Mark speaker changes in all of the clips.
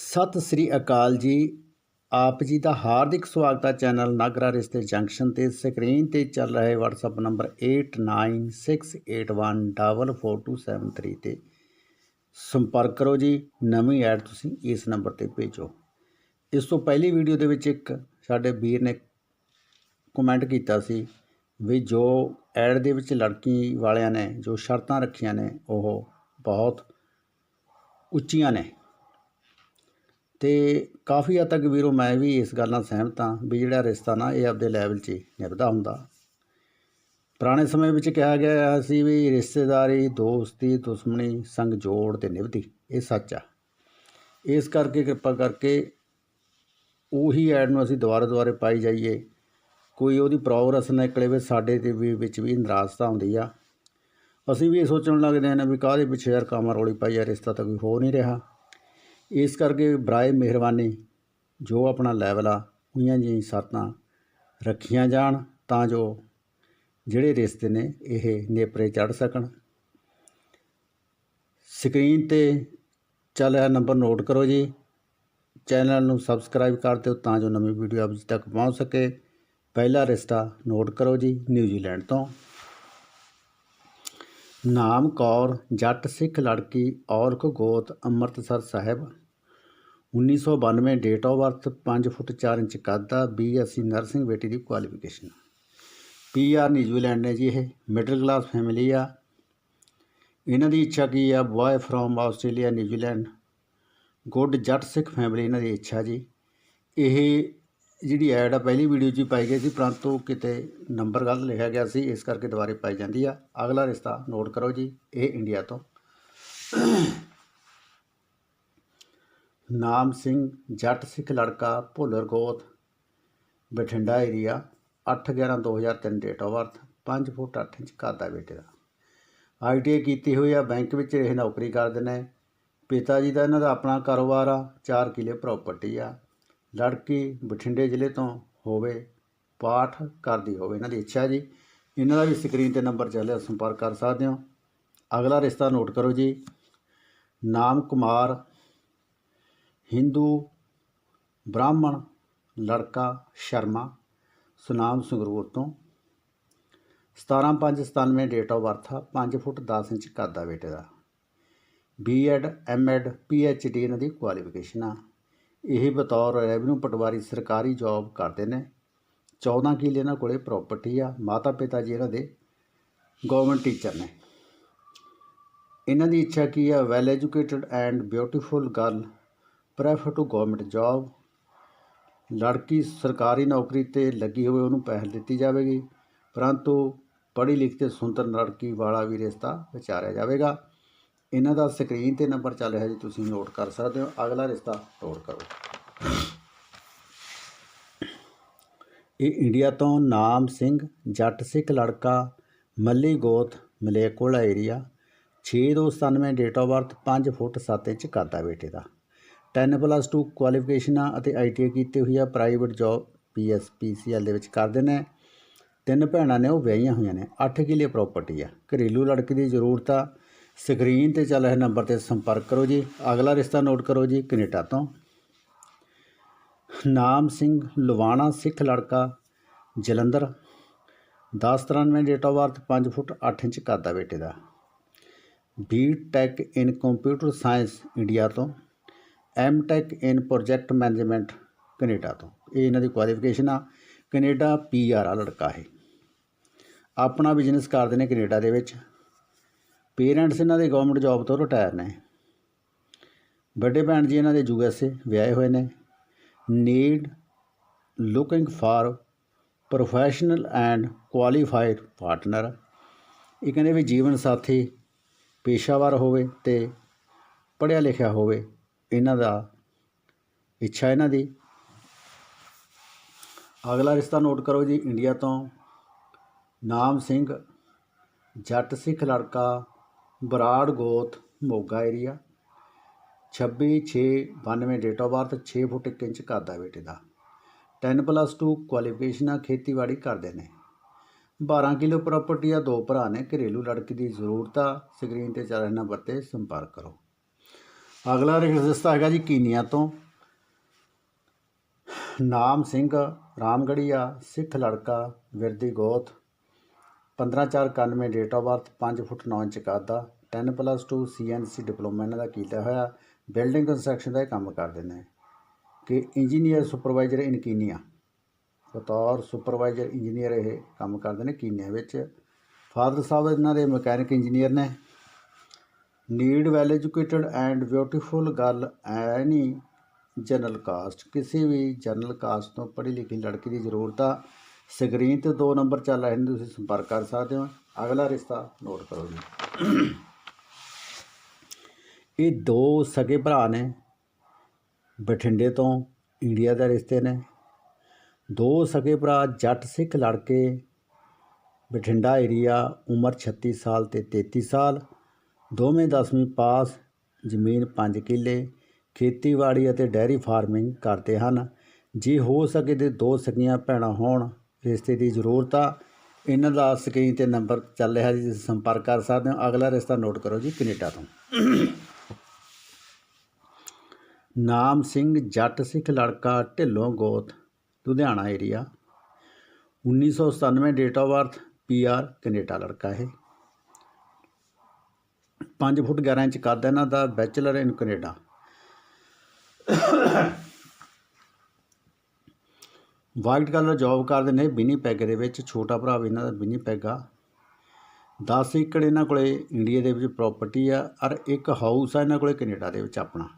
Speaker 1: ਸਤਿ ਸ੍ਰੀ ਅਕਾਲ ਜੀ। ਆਪ ਜੀ ਦਾ ਹਾਰਦਿਕ ਸਵਾਗਤ ਹੈ ਚੈਨਲ ਨਾਗਰਾ ਰਿਸ਼ਤੇ ਜੰਕਸ਼ਨ ਤੇ। ਸਕਰੀਨ ਤੇ ਚੱਲ ਰਹੇ WhatsApp ਨੰਬਰ 8968144273 ਤੇ ਸੰਪਰਕ ਕਰੋ ਜੀ। ਨਵੀਂ ਐਡ ਤੁਸੀਂ ਇਸ ਨੰਬਰ ਤੇ ਭੇਜੋ। ਇਸ ਤੋਂ ਪਹਿਲੀ ਵੀਡੀਓ ਦੇ ਵਿੱਚ ਇੱਕ ਸਾਡੇ ਵੀਰ ਨੇ ਕਮੈਂਟ ਕੀਤਾ ਸੀ ਵੀ ਜੋ ਐਡ ਦੇ ਵਿੱਚ ਲੜਕੀ ਵਾਲਿਆਂ ਨੇ ਜੋ ਸ਼ਰਤਾਂ ਰੱਖੀਆਂ ਨੇ, ਉਹ ਬਹੁਤ ਉੱਚੀਆਂ ਨੇ। ਅਤੇ ਕਾਫੀ ਹੱਦ ਤੱਕ ਵੀਰੋ ਮੈਂ ਵੀ ਇਸ ਗੱਲ ਨਾਲ ਸਹਿਮਤ ਹਾਂ ਵੀ ਜਿਹੜਾ ਰਿਸ਼ਤਾ ਨਾ ਇਹ ਆਪਦੇ ਲੈਵਲ 'ਚ ਨਿਭਦਾ ਹੁੰਦਾ। ਪੁਰਾਣੇ ਸਮੇਂ ਵਿੱਚ ਕਿਹਾ ਗਿਆ ਸੀ ਵੀ ਰਿਸ਼ਤੇਦਾਰੀ, ਦੋਸਤੀ, ਦੁਸ਼ਮਣੀ, ਸੰਗ ਜੋੜ ਤੇ ਨਿਭਦੀ, ਇਹ ਸੱਚ ਆ। ਇਸ ਕਰਕੇ ਕਿਰਪਾ ਕਰਕੇ ਉਹੀ ਐਡ ਨੂੰ ਅਸੀਂ ਦੁਬਾਰਾ ਦੁਬਾਰੇ ਪਾਈ ਜਾਈਏ। ਕੋਈ ਉਹਦੀ ਪ੍ਰੋਗਰੈਸ ਨਾ ਨਿਕਲੇ ਵੀ ਸਾਡੇ ਦੇ ਵੀ ਵਿੱਚ ਵੀ ਨਿਰਾਸ਼ਤਾ ਹੁੰਦੀ ਆ। ਅਸੀਂ ਵੀ ਇਹ ਸੋਚਣ ਲੱਗਦੇ ਨੇ ਵੀ ਕਾਹਦੇ ਪਿੱਛੇ ਯਾਰ ਕਾਮਾ ਰੋਲੀ ਪਾਈ ਆ, ਰਿਸ਼ਤਾ ਤਾਂ ਕੋਈ ਹੋ ਨਹੀਂ ਰਿਹਾ। ਇਸ ਕਰਕੇ ਬਰਾਏ ਮਿਹਰਬਾਨੀ, ਜੋ ਆਪਣਾ ਲੈਵਲ ਆ, ਉਹੀਆਂ ਜਿਹੀਆਂ ਸ਼ਰਤਾਂ ਰੱਖੀਆਂ ਜਾਣ ਤਾਂ ਜੋ ਜਿਹੜੇ ਰਿਸ਼ਤੇ ਨੇ ਇਹ ਨੇਪਰੇ ਚੜ ਸਕਣ। ਸਕਰੀਨ ਤੇ ਚੱਲ ਰਿਹਾ ਨੰਬਰ ਨੋਟ ਕਰੋ ਜੀ। ਚੈਨਲ ਨੂੰ ਸਬਸਕ੍ਰਾਈਬ ਕਰ ਦਿਓ ਤਾਂ ਜੋ ਨਵੀਂ ਵੀਡੀਓ ਆਪ ਜੀ ਤੱਕ ਪਹੁੰਚ ਸਕੇ। ਪਹਿਲਾ ਰਿਸ਼ਤਾ ਨੋਟ ਕਰੋ ਜੀ, ਨਿਊਜ਼ੀਲੈਂਡ ਤੋਂ। ਨਾਮ ਕੌਰ, ਜੱਟ, ਸਿੱਖ, ਲੜਕੀ ਔਰਖ ਗੋਤ, Amritsar Sahib. 1992 date of birth 5 foot 4 inch ਕੱਦ ਦਾ ਬੀਐਸਸੀ ਨਰਸਿੰਗ ਬੇਟੀ ਦੀ ਕੁਆਲੀਫਿਕੇਸ਼ਨ ਪੀਆਰ ਨਿਊਜ਼ੀਲੈਂਡ ਨੇ ਜੀ ਇਹ ਮਿਡਲ ਕਲਾਸ ਫੈਮਿਲੀ ਆ। ਇਹਨਾਂ ਦੀ ਇੱਛਾ ਕੀ ਆ? Boy from Australia New Zealand. Good Jatt, Sikh family ਇਹਨਾਂ ਦੀ ਇੱਛਾ ਜੀ। ਇਹ ਜਿਹੜੀ ਐਡ ਆ, ਪਹਿਲੀ ਵੀਡੀਓ 'ਚ ਹੀ ਪਾਈ ਗਈ ਸੀ, ਪਰੰਤੂ ਕਿਤੇ ਨੰਬਰ ਗਲਤ ਲਿਖਿਆ ਗਿਆ ਸੀ, ਇਸ ਕਰਕੇ ਦੁਬਾਰੇ ਪਾਈ ਜਾਂਦੀ ਆ। ਅਗਲਾ ਰਿਸ਼ਤਾ ਨੋਟ ਕਰੋ ਜੀ, ਇਹ ਇੰਡੀਆ ਤੋਂ। ਨਾਮ ਸਿੰਘ, ਜੱਟ ਸਿੱਖ ਲੜਕਾ ਭੁੱਲਰਗੋਤ Bathinda area 8/11/2003 date of birth 5 foot 8 inch ਕੱਦ ਬੇਟੇ ਦਾ। ਆਈਟੀਆਈ ਕੀਤੀ ਹੋਈ ਆ, ਬੈਂਕ ਵਿੱਚ ਇਹ ਨੌਕਰੀ ਕਰਦੇ ਨੇ ਪਿਤਾ ਜੀ ਦਾ ਇਹਨਾਂ ਦਾ ਆਪਣਾ ਕਾਰੋਬਾਰ ਆ 4 ਕਿਲੇ ਪ੍ਰਾਪਰਟੀ ਆ। ਲੜਕੀ ਬਠਿੰਡੇ ਜ਼ਿਲ੍ਹੇ ਤੋਂ ਹੋਵੇ, ਪਾਠ ਕਰਦੀ ਹੋਵੇ। ਇਹਨਾਂ ਦੀ ਇੱਛਾ ਜੀ। ਇਹਨਾਂ ਦਾ ਵੀ ਸਕਰੀਨ ਤੇ ਨੰਬਰ ਚੱਲਿਆ ਸੰਪਰਕ ਕਰ ਸਕਦੇ ਹੋ। ਅਗਲਾ ਰਿਸ਼ਤਾ ਨੋਟ ਕਰੋ ਜੀ। ਨਾਮ ਕੁਮਾਰ, ਹਿੰਦੂ, ਬ੍ਰਾਹਮਣ, ਲੜਕਾ ਸ਼ਰਮਾ, ਸੁਨਾਮ ਸੰਗਰੂਰ ਤੋਂ। 17/5/97 ਡੇਟ ਆਫ ਬਰਥ ਆ 5 ਫੁੱਟ 10 ਇੰਚ ਕੱਦ ਆ ਬੇਟੇ ਦਾ। ਬੀਐਡ ਐਮਐਡ ਪੀਐਚਡੀ ਇਹਨਾਂ ਦੀ ਕੁਆਲੀਫਿਕੇਸ਼ਨ ਆ। ਇਹ ਬਤੌਰ ਰੈਵਨਿਊ ਪਟਵਾਰੀ ਸਰਕਾਰੀ ਜੌਬ ਕਰਦੇ ਨੇ। 14 ਕਿੱਲੇ ਇਹਨਾਂ ਕੋਲੇ ਪ੍ਰਾਪਰਟੀ ਆ, ਮਾਤਾ ਪਿਤਾ ਜੀ ਇਹਨਾਂ ਦੇ ਗਵਰਨਮੈਂਟ ਟੀਚਰ ਨੇ। ਇਹਨਾਂ ਦੀ ਇੱਛਾ ਕੀ ਆ well educated and beautiful girl prefer to government job ਲੜਕੀ ਸਰਕਾਰੀ ਨੌਕਰੀ ਤੇ ਲੱਗੀ ਹੋਵੇ ਉਹਨੂੰ ਪਹਿਲ ਦਿੱਤੀ ਜਾਵੇਗੀ, ਪਰੰਤੂ ਪੜ੍ਹੀ ਲਿਖੀ ਤੇ ਸੁੰਦਰ ਲੜਕੀ ਵਾਲਾ ਵੀ ਰਿਸ਼ਤਾ ਵਿਚਾਰਿਆ ਜਾਵੇਗਾ। ਇਹਨਾਂ ਦਾ ਸਕਰੀਨ ਤੇ ਨੰਬਰ ਚੱਲ ਰਿਹਾ ਜੀ, ਤੁਸੀਂ ਨੋਟ ਕਰ ਸਕਦੇ ਹੋ। ਅਗਲਾ ਰਿਸ਼ਤਾ ਨੋਟ ਕਰੋ। ਇਹ ਇੰਡੀਆ ਤੋਂ ਨਾਮ ਸਿੰਘ, ਜੱਟ ਸਿੱਖ ਲੜਕਾ, ਮੱਲੀ ਗੋਤ ਮਲੇਕੋਲਾ area 6297 date of birth 5 foot 7 inch ਕਰਦਾ ਬੇਟੇ ਦਾ। 10 ਪਲੱਸ 2 ਕੁਆਲੀਫਿਕੇਸ਼ਨ ਆ ਅਤੇ ਆਈਟੀਆਈ ਕੀਤੀ ਹੋਈ ਆ ਪ੍ਰਾਈਵੇਟ ਜੌਬ ਪੀਐਸਪੀਸੀਐਲ ਦੇ ਵਿੱਚ ਕਰਦੇ ਨੇ ਤਿੰਨ ਭੈਣਾਂ ਨੇ ਉਹ ਵਿਆਹੀਆਂ ਹੋਈਆਂ ਨੇ 8 ਕਿੱਲੇ ਪ੍ਰਾਪਰਟੀ ਆ। ਘਰੇਲੂ ਲੜਕੀ ਦੀ ਜ਼ਰੂਰਤ ਆ। ਸਕਰੀਨ ਤੇ ਚੱਲ ਰਹੇ ਨੰਬਰ ਤੇ ਸੰਪਰਕ ਕਰੋ ਜੀ। ਅਗਲਾ ਰਿਸ਼ਤਾ ਨੋਟ ਕਰੋ ਜੀ, ਕੈਨੇਡਾ ਤੋਂ। ਨਾਮ ਸਿੰਘ, ਲਵਾਣਾ ਸਿੱਖ ਲੜਕਾ, Jalandhar. 1093 date of birth 5 foot 8 inch ਕੱਦ ਆ ਬੇਟੇ ਦਾ। B tech in computer science India ਤੋਂ। M tech in project management Canada ਤੋਂ। ਇਹ ਇਹਨਾਂ ਦੀ ਕੁਆਲੀਫਿਕੇਸ਼ਨ ਆ। ਕੈਨੇਡਾ ਪੀ ਆਰ ਆ ਲੜਕਾ ਹੈ ਆਪਣਾ ਬਿਜ਼ਨਸ ਕਰਦੇ ਨੇ ਕੈਨੇਡਾ ਦੇ ਵਿੱਚ। ਪੇਰੈਂਟਸ ਇਹਨਾਂ ਦੇ ਗਵਰਨਮੈਂਟ ਜੌਬ ਤੋਂ ਰਿਟਾਇਰ ਨੇ। ਵੱਡੇ ਭੈਣ ਜੀ ਇਹਨਾਂ ਦੇ ਯੂ ਐਸ ਏ ਵਿਆਹੇ ਹੋਏ ਨੇ। Need looking for professional and qualified partner ਇਹ ਕਹਿੰਦੇ ਵੀ ਜੀਵਨ ਸਾਥੀ ਪੇਸ਼ਾਵਰ ਹੋਵੇ ਤੇ ਪੜ੍ਹਿਆ ਲਿਖਿਆ ਹੋਵੇ, ਇਹਨਾਂ ਦਾ ਇੱਛਾ ਇਹਨਾਂ ਦੀ। ਅਗਲਾ ਰਿਸ਼ਤਾ ਨੋਟ ਕਰੋ ਜੀ ਇੰਡੀਆ ਤੋਂ ਨਾਮ ਸਿੰਘ ਜੱਟ ਸਿੱਖ ਲੜਕਾ ਬਰਾੜ ਗੋਤ Moga area 26/6/92 date of birth 6 foot 1 inch ਕੱਦ ਆ ਬੇਟੇ ਦਾ। 10 ਪਲੱਸ 2 ਕੁਆਲੀਫਿਕੇਸ਼ਨ ਆ, ਖੇਤੀਬਾੜੀ ਕਰਦੇ ਨੇ। 12 ਕਿਲੋ ਪ੍ਰਾਪਰਟੀ ਆ, ਦੋ ਭਰਾ ਨੇ, ਘਰੇਲੂ ਲੜਕੀ ਦੀ ਜ਼ਰੂਰਤ ਆ ਸਕਰੀਨ ਤੇ ਚੱਲ ਰਿਹਾ ਨੰਬਰ ਤੇ ਸੰਪਰਕ ਕਰੋ। ਅਗਲਾ ਰਿਸ਼ਤਾ ਹੈਗਾ ਜੀ ਕੀਨੀਆ ਤੋਂ। ਨਾਮ ਸਿੰਘ ਰਾਮਗੜੀਆ ਸਿੱਖ ਲੜਕਾ, ਵਿਰਦੀ ਗੋਤ 15/4/91 date of birth 5 foot 9 inch ਕੱਦ ਆ 10 ਪਲੱਸ 2 ਸੀਐਨਸੀ ਡਿਪਲੋਮਾ ਇਹਨਾਂ ਦਾ ਕੀਤਾ ਹੋਇਆ ਬਿਲਡਿੰਗ ਕੰਸਟਰਕਸ਼ਨ ਦਾ ਇਹ ਕੰਮ ਕਰਦੇ ਨੇ। ਕਿ ਇੰਜੀਨੀਅਰ ਸੁਪਰਵਾਈਜ਼ਰ ਇਨ ਕੀਨੀਆ ਬਤੌਰ ਸੁਪਰਵਾਈਜ਼ਰ ਇੰਜੀਨੀਅਰ ਇਹ ਕੰਮ ਕਰਦੇ ਨੇ ਕੀਨੀਆ ਵਿੱਚ। ਫਾਦਰ ਸਾਹਿਬ ਇਹਨਾਂ ਦੇ ਮਕੈਨਿਕ ਇੰਜੀਨੀਅਰ ਨੇ। Need well educated and beautiful girl any general caste ਕਿਸੇ ਵੀ ਜਨਰਲ ਕਾਸਟ ਤੋਂ ਪੜ੍ਹੀ ਲਿਖੀ ਲੜਕੀ ਦੀ ਜ਼ਰੂਰਤ ਆ। ਸਕਰੀਨ ਤੇ ਦੋ ਨੰਬਰ ਚੱਲ ਰਹੇ ਨੇ ਤੁਸੀਂ ਸੰਪਰਕ ਕਰ ਸਕਦੇ ਹੋ। ਅਗਲਾ ਰਿਸ਼ਤਾ ਨੋਟ ਕਰੋ ਜੀ। ਇਹ ਦੋ ਸਕੇ ਭਰਾ ਨੇ, ਬਠਿੰਡੇ ਤੋਂ ਇੰਡੀਆ ਦੇ ਰਿਸ਼ਤੇ ਨੇ। ਦੋ ਸਕੇ ਭਰਾ ਜੱਟ ਸਿੱਖ ਲੜਕੇ, ਬਠਿੰਡਾ ਏਰੀਆ ਉਮਰ 36 ਸਾਲ ਤੇ 33 ਸਾਲ। ਦੋਵੇਂ 10ਵੀਂ ਪਾਸ, ਜ਼ਮੀਨ 5 ਕਿੱਲੇ, ਖੇਤੀਬਾੜੀ ਅਤੇ ਡੈਰੀ ਫਾਰਮਿੰਗ ਕਰਦੇ ਹਨ। ਜੇ ਹੋ ਸਕੇ ਤੇ ਦੋ ਸਕੀਆਂ ਭੈਣਾਂ ਹੋਣ ਰਿਸ਼ਤੇ ਦੀ ਜ਼ਰੂਰਤ ਆ। ਇਹਨਾਂ ਦਾ ਸਕਰੀਨ ਤੇ ਨੰਬਰ ਚੱਲ ਰਿਹਾ ਜੀ, ਤੁਸੀਂ ਸੰਪਰਕ ਕਰ ਸਕਦੇ ਹੋ। ਅਗਲਾ ਰਿਸ਼ਤਾ ਨੋਟ ਕਰੋ ਜੀ, ਕੈਨੇਡਾ ਤੋਂ। ਨਾਮ ਸਿੰਘ, ਜੱਟ ਸਿੱਖ, ਲੜਕਾ, ਢਿੱਲੋਂ ਗੋਤ, Ludhiana area 1997 date of birth PR Canada ਲੜਕਾ ਇਹ। 5 ਫੁੱਟ 11 ਇੰਚ ਕੱਦ ਇਹਨਾਂ ਦਾ bachelor in Canada white collar job ਕਰਦੇ ਨੇ ਵਿਨੀਪੈਗ ਦੇ ਵਿੱਚ ਛੋਟਾ ਭਰਾ ਵੀ ਇਹਨਾਂ ਦਾ ਵਿਨੀਪੈਗ ਆ। 10 ਏਕੜ ਇਹਨਾਂ ਕੋਲੇ ਇੰਡੀਆ ਦੇ ਵਿੱਚ ਪ੍ਰਾਪਰਟੀ ਆ ਔਰ ਇੱਕ ਹਾਊਸ ਆ ਇਹਨਾਂ ਕੋਲੇ ਕੈਨੇਡਾ ਦੇ ਵਿੱਚ ਆਪਣਾ।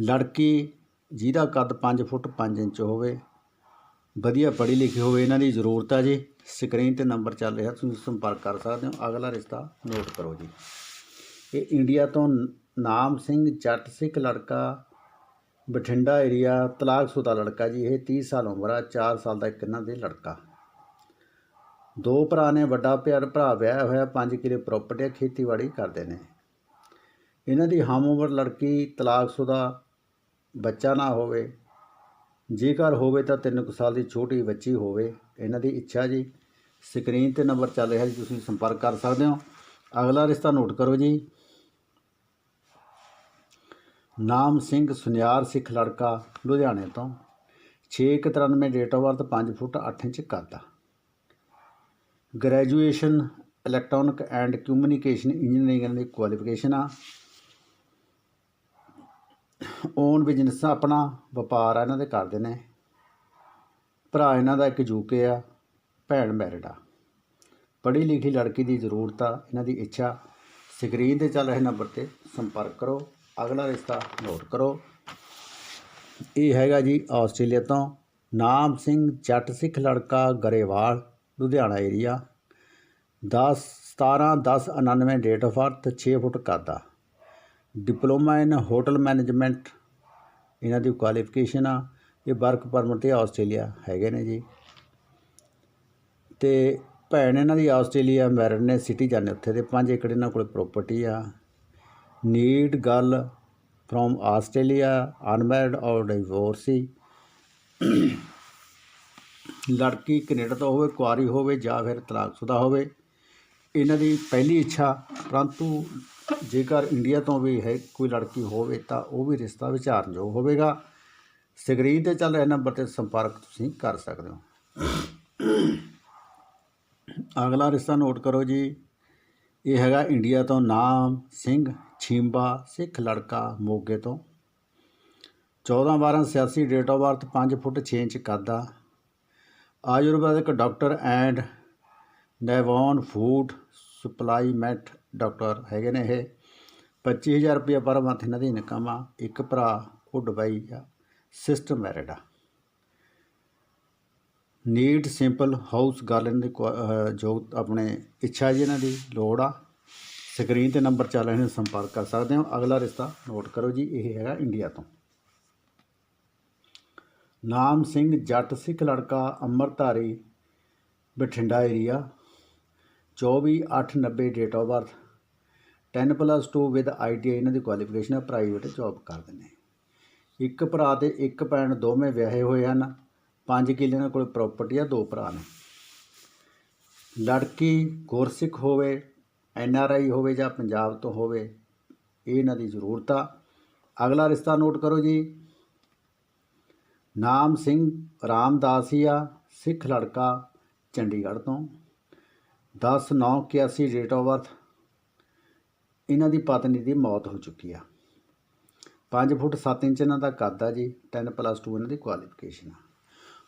Speaker 1: ਲੜਕੀ ਜਿਹਦਾ ਕੱਦ 5 ਫੁੱਟ 5 ਇੰਚ ਹੋਵੇ, ਵਧੀਆ ਪੜ੍ਹੀ ਲਿਖੀ ਹੋਵੇ, ਇਹਨਾਂ ਦੀ ਜ਼ਰੂਰਤ ਆ ਜੀ। ਸਕਰੀਨ ਤੇ ਨੰਬਰ ਚੱਲ ਰਿਹਾ, ਤੁਸੀਂ ਸੰਪਰਕ ਕਰ ਸਕਦੇ ਹੋ। ਅਗਲਾ ਰਿਸ਼ਤਾ ਨੋਟ ਕਰੋ ਜੀ। ਇਹ ਇੰਡੀਆ ਤੋਂ ਨਾਮ ਸਿੰਘ ਜੱਟ ਸਿੱਖ ਲੜਕਾ ਬਠਿੰਡਾ ਏਰੀਆ ਤਲਾਕਸ਼ੁਦਾ ਲੜਕਾ ਜੀ, ਇਹ 30 ਸਾਲ ਉਮਰ ਆ 4 ਸਾਲ ਦਾ ਇੱਕ ਇਹਨਾਂ ਦੇ ਲੜਕਾ। ਦੋ ਭਰਾ ਨੇ, ਵੱਡਾ ਪਿਆਰ ਭਰਾ ਵਿਆਹ ਹੋਇਆ 5 ਕਿਲੇ ਪ੍ਰਾਪਰਟੀ ਖੇਤੀਬਾੜੀ ਕਰਦੇ ਨੇ। ਇਹਨਾਂ ਦੀ ਹਮ ਉਮਰ ਲੜਕੀ ਤਲਾਕਸ਼ੁਦਾ ਬੱਚਾ ਨਾ ਹੋਵੇ, ਜੇਕਰ ਹੋਵੇ ਤਾਂ 3 ਕੁ ਸਾਲ ਦੀ ਛੋਟੀ ਬੱਚੀ ਹੋਵੇ, ਇਹਨਾਂ ਦੀ ਇੱਛਾ ਜੀ। ਸਕਰੀਨ ਤੇ ਨੰਬਰ ਚੱਲ ਰਿਹਾ ਜੀ, ਤੁਸੀਂ ਸੰਪਰਕ ਕਰ ਸਕਦੇ ਹੋ। ਅਗਲਾ ਰਿਸ਼ਤਾ ਨੋਟ ਕਰੋ ਜੀ। ਨਾਮ ਸਿੰਘ ਸੁਨਿਆਰ ਸਿੱਖ ਲੜਕਾ, ਲੁਧਿਆਣੇ ਤੋਂ। 691 date of birth 5 foot 8 inch ਕੱਦ graduation electronic and communication engineering the qualification ਆ। ਓਨ ਬਿਜ਼ਨਸ ਆਪਣਾ, ਵਪਾਰ ਆ ਇਹਨਾਂ ਦੇ ਕਰਦੇ ਨੇ। ਭਰਾ ਇਹਨਾਂ ਦਾ ਇੱਕ ਯੂਕੇ ਆ, ਭੈਣ ਮੈਰਿਡ ਆ। ਪੜ੍ਹੀ ਲਿਖੀ ਲੜਕੀ ਦੀ ਜ਼ਰੂਰਤ ਆ, ਇਹਨਾਂ ਦੀ ਇੱਛਾ। ਸਕਰੀਨ ਤੇ ਚੱਲ ਰਹੇ ਨੰਬਰ ਤੇ ਸੰਪਰਕ ਕਰੋ। ਅਗਲਾ ਰਿਸ਼ਤਾ ਨੋਟ ਕਰੋ। ਇਹ ਹੈਗਾ ਜੀ ਆਸਟ੍ਰੇਲੀਆ ਤੋਂ ਨਾਮ ਸਿੰਘ ਜੱਟ ਸਿੱਖ ਲੜਕਾ Grewal, Ludhiana area 10 17 10 99 date of birth 6 foot ਕੱਦ ਡਿਪਲੋਮਾ ਇਨ ਹੋਟਲ ਮੈਨੇਜਮੈਂਟ ਇਹਨਾਂ ਦੀ ਕੁਆਲੀਫਿਕੇਸ਼ਨ ਆ। ਇਹ ਵਰਕ ਪਰਮਿਟ ਤੇ ਆਸਟ੍ਰੇਲੀਆ ਹੈਗੇ ਨੇ ਜੀ। ਤੇ ਭੈਣ ਇਹਨਾਂ ਦੀ ਆਸਟ੍ਰੇਲੀਆ ਮੈਰਿਡ ਨੇ ਸਿਟੀ ਨੇ ਉੱਥੇ ਦੇ 5 ਏਕੜ ਇਹਨਾਂ ਕੋਲ ਪ੍ਰਾਪਰਟੀ ਆ। Need girl from Australia unmarried ਔਰ ਡਿਵੋਰਸੀ ਲੜਕੀ ਕੈਨੇਡਾ ਤੋਂ ਹੋਵੇ, ਕੁਆਰੀ ਹੋਵੇ ਜਾਂ ਫਿਰ ਤਲਾਕਸ਼ੁਦਾ ਹੋਵੇ, ਇਹਨਾਂ ਦੀ ਪਹਿਲੀ ਇੱਛਾ, ਪਰੰਤੂ ਜੇਕਰ ਇੰਡੀਆ ਤੋਂ ਵੀ ਹੈ ਕੋਈ ਲੜਕੀ ਹੋਵੇ ਤਾਂ ਉਹ ਵੀ ਰਿਸ਼ਤਾ ਵਿਚਾਰਨਯੋਗ ਹੋਵੇਗਾ। ਸਕਰੀਨ ਤੇ ਚੱਲ ਰਿਹਾ ਨੰਬਰ ਤੇ ਸੰਪਰਕ ਤੁਸੀਂ ਕਰ ਸਕਦੇ ਹੋ। ਅਗਲਾ ਰਿਸ਼ਤਾ ਨੋਟ ਕਰੋ ਜੀ। ਇਹ ਹੈਗਾ ਇੰਡੀਆ ਤੋਂ ਨਾਮ ਸਿੰਘ। ਛੀਂਬਾ ਸਿੱਖ ਲੜਕਾ ਮੋਗੇ ਤੋਂ। 14 12 86 date of birth 5 foot 6 inch ਕੱਦ। ਆ ਆਯੁਰਵੈਦਿਕ ਡਾਕਟਰ ਐਂਡ ਨੈਵਨ ਫੂਡ ਸਪਲਾਈਮੈਂਟ ਡਾਕਟਰ ਹੈਗੇ ਨੇ ਇਹ। 25000 ਰੁਪਏ ਪਰ ਮੰਥ ਇਹਨਾਂ ਦੀ ਇਨਕਮ ਆ। ਇੱਕ ਭਰਾ, ਉਹ ਦੁਬਈ ਆ। ਸਿਸਟਰ ਮੈਰਿਡ ਆ। ਨੀਡ ਸਿੰਪਲ ਹਾਊਸ ਗਰਲ ਦੀ ਕੁਆ- ਅਹ ਜੋ ਆਪਣੇ ਇੱਛਾ ਜੀ ਇਹਨਾਂ ਦੀ ਲੋੜ ਆ। ਸਕਰੀਨ ਤੇ ਨੰਬਰ ਚੱਲ ਰਹੇ ਨੇ, ਸੰਪਰਕ ਕਰ ਸਕਦੇ ਹੋ। ਅਗਲਾ ਰਿਸ਼ਤਾ ਨੋਟ ਕਰੋ ਜੀ, ਇਹ ਹੈਗਾ ਇੰਡੀਆ ਤੋਂ। ਨਾਮ ਸਿੰਘ ਜੱਟ ਸਿੱਖ ਲੜਕਾ, ਅੰਮ੍ਰਿਤਧਾਰੀ, Bathinda area 24/8/90 date of birth 10 plus 2 with ITI ਇਹਨਾਂ ਦੀ ਕੁਆਲੀਫਿਕੇਸ਼ਨ ਹੈ ਪ੍ਰਾਈਵੇਟ ਜੌਬ ਕਰਦੇ ਨੇ। ਇੱਕ ਭਰਾ ਤੇ ਇੱਕ ਭੈਣ ਦੋਵੇਂ ਵਿਆਹੇ ਹੋਏ ਹਨ। ਪੰਜ ਕਿੱਲੇ ਇਹਨਾਂ ਕੋਲ ਪ੍ਰਾਪਰਟੀ ਆ, ਦੋ ਭਰਾ ਨੇ। ਲੜਕੀ ਗੁਰਸਿੱਖ ਹੋਵੇ ਐਨ ਆਰ ਆਈ ਹੋਵੇ ਜਾਂ ਪੰਜਾਬ ਤੋਂ ਹੋਵੇ, ਇਹ ਇਹਨਾਂ ਦੀ ਜ਼ਰੂਰਤ ਆ। ਅਗਲਾ ਰਿਸ਼ਤਾ ਨੋਟ ਕਰੋ ਜੀ। ਨਾਮ ਸਿੰਘ ਰਾਮਦਾਸ ਹੀ ਆ, ਸਿੱਖ ਲੜਕਾ ਚੰਡੀਗੜ੍ਹ ਤੋਂ। 10 9 81 ਡੇਟ ਆਫ ਬਰਥ ਇਹਨਾਂ ਦੀ ਪਤਨੀ ਦੀ ਮੌਤ ਹੋ ਚੁੱਕੀ ਆ। 5 ਫੁੱਟ 7 ਇੰਚ ਇਹਨਾਂ ਦਾ ਕੱਦ ਆ ਜੀ 10 ਪਲੱਸ 2 ਇਹਨਾਂ ਦੀ ਕੁਆਲੀਫਿਕੇਸ਼ਨ ਆ।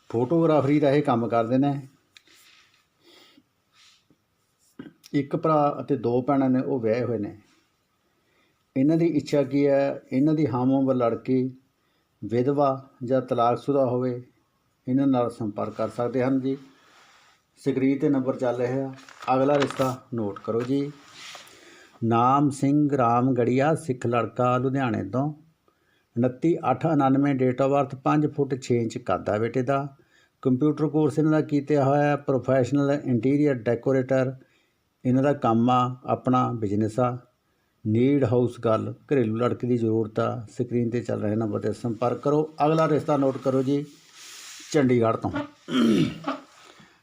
Speaker 1: ਫੋਟੋਗ੍ਰਾਫਰੀ ਦਾ ਇਹ ਕੰਮ ਕਰਦੇ ਨੇ। ਇੱਕ ਭਰਾ ਅਤੇ ਦੋ ਭੈਣਾਂ ਨੇ, ਉਹ ਵਿਆਹੇ ਹੋਏ ਨੇ। ਇਹਨਾਂ ਦੀ ਇੱਛਾ ਕੀ ਹੈ? ਇਹਨਾਂ ਦੀ ਹਾਮ ਉਮਰ ਲੜਕੀ, ਵਿਧਵਾ ਜਾਂ ਤਲਾਕਸ਼ੁਦਾ ਹੋਵੇ, ਇਹਨਾਂ ਨਾਲ ਸੰਪਰਕ ਕਰ ਸਕਦੇ ਹਨ ਜੀ। ਸਕਰੀਨ ਤੇ ਨੰਬਰ ਚੱਲ ਰਿਹਾ ਅਗਲਾ ਰਿਸ਼ਤਾ ਨੋਟ ਕਰੋ ਜੀ। ਨਾਮ ਸਿੰਘ ਰਾਮਗੜੀਆ, ਸਿੱਖ ਲੜਕਾ, ਲੁਧਿਆਣੇ ਤੋਂ। 29/8/99 date of birth 5 foot 6 inch ਕੱਦ ਆ ਬੇਟੇ ਦਾ। ਕੰਪਿਊਟਰ ਕੋਰਸ ਇਹਨਾਂ ਦਾ ਕੀਤਾ ਹੋਇਆ ਹੈ। ਪ੍ਰੋਫੈਸ਼ਨਲ ਇੰਟੀਰੀਅਰ ਡੈਕੋਰੇਟਰ ਇਹਨਾਂ ਦਾ ਕੰਮ ਆ, ਆਪਣਾ ਬਿਜ਼ਨਸ ਆ। ਨੀਡ ਹਾਊਸ ਗੱਲ, ਘਰੇਲੂ ਲੜਕੇ ਦੀ ਜ਼ਰੂਰਤ ਆ। ਸਕਰੀਨ ਤੇ ਚੱਲ ਰਹੇ ਨੰਬਰ ਤੇ ਸੰਪਰਕ ਕਰੋ। ਅਗਲਾ ਰਿਸ਼ਤਾ ਨੋਟ ਕਰੋ ਜੀ, ਚੰਡੀਗੜ੍ਹ ਤੋਂ।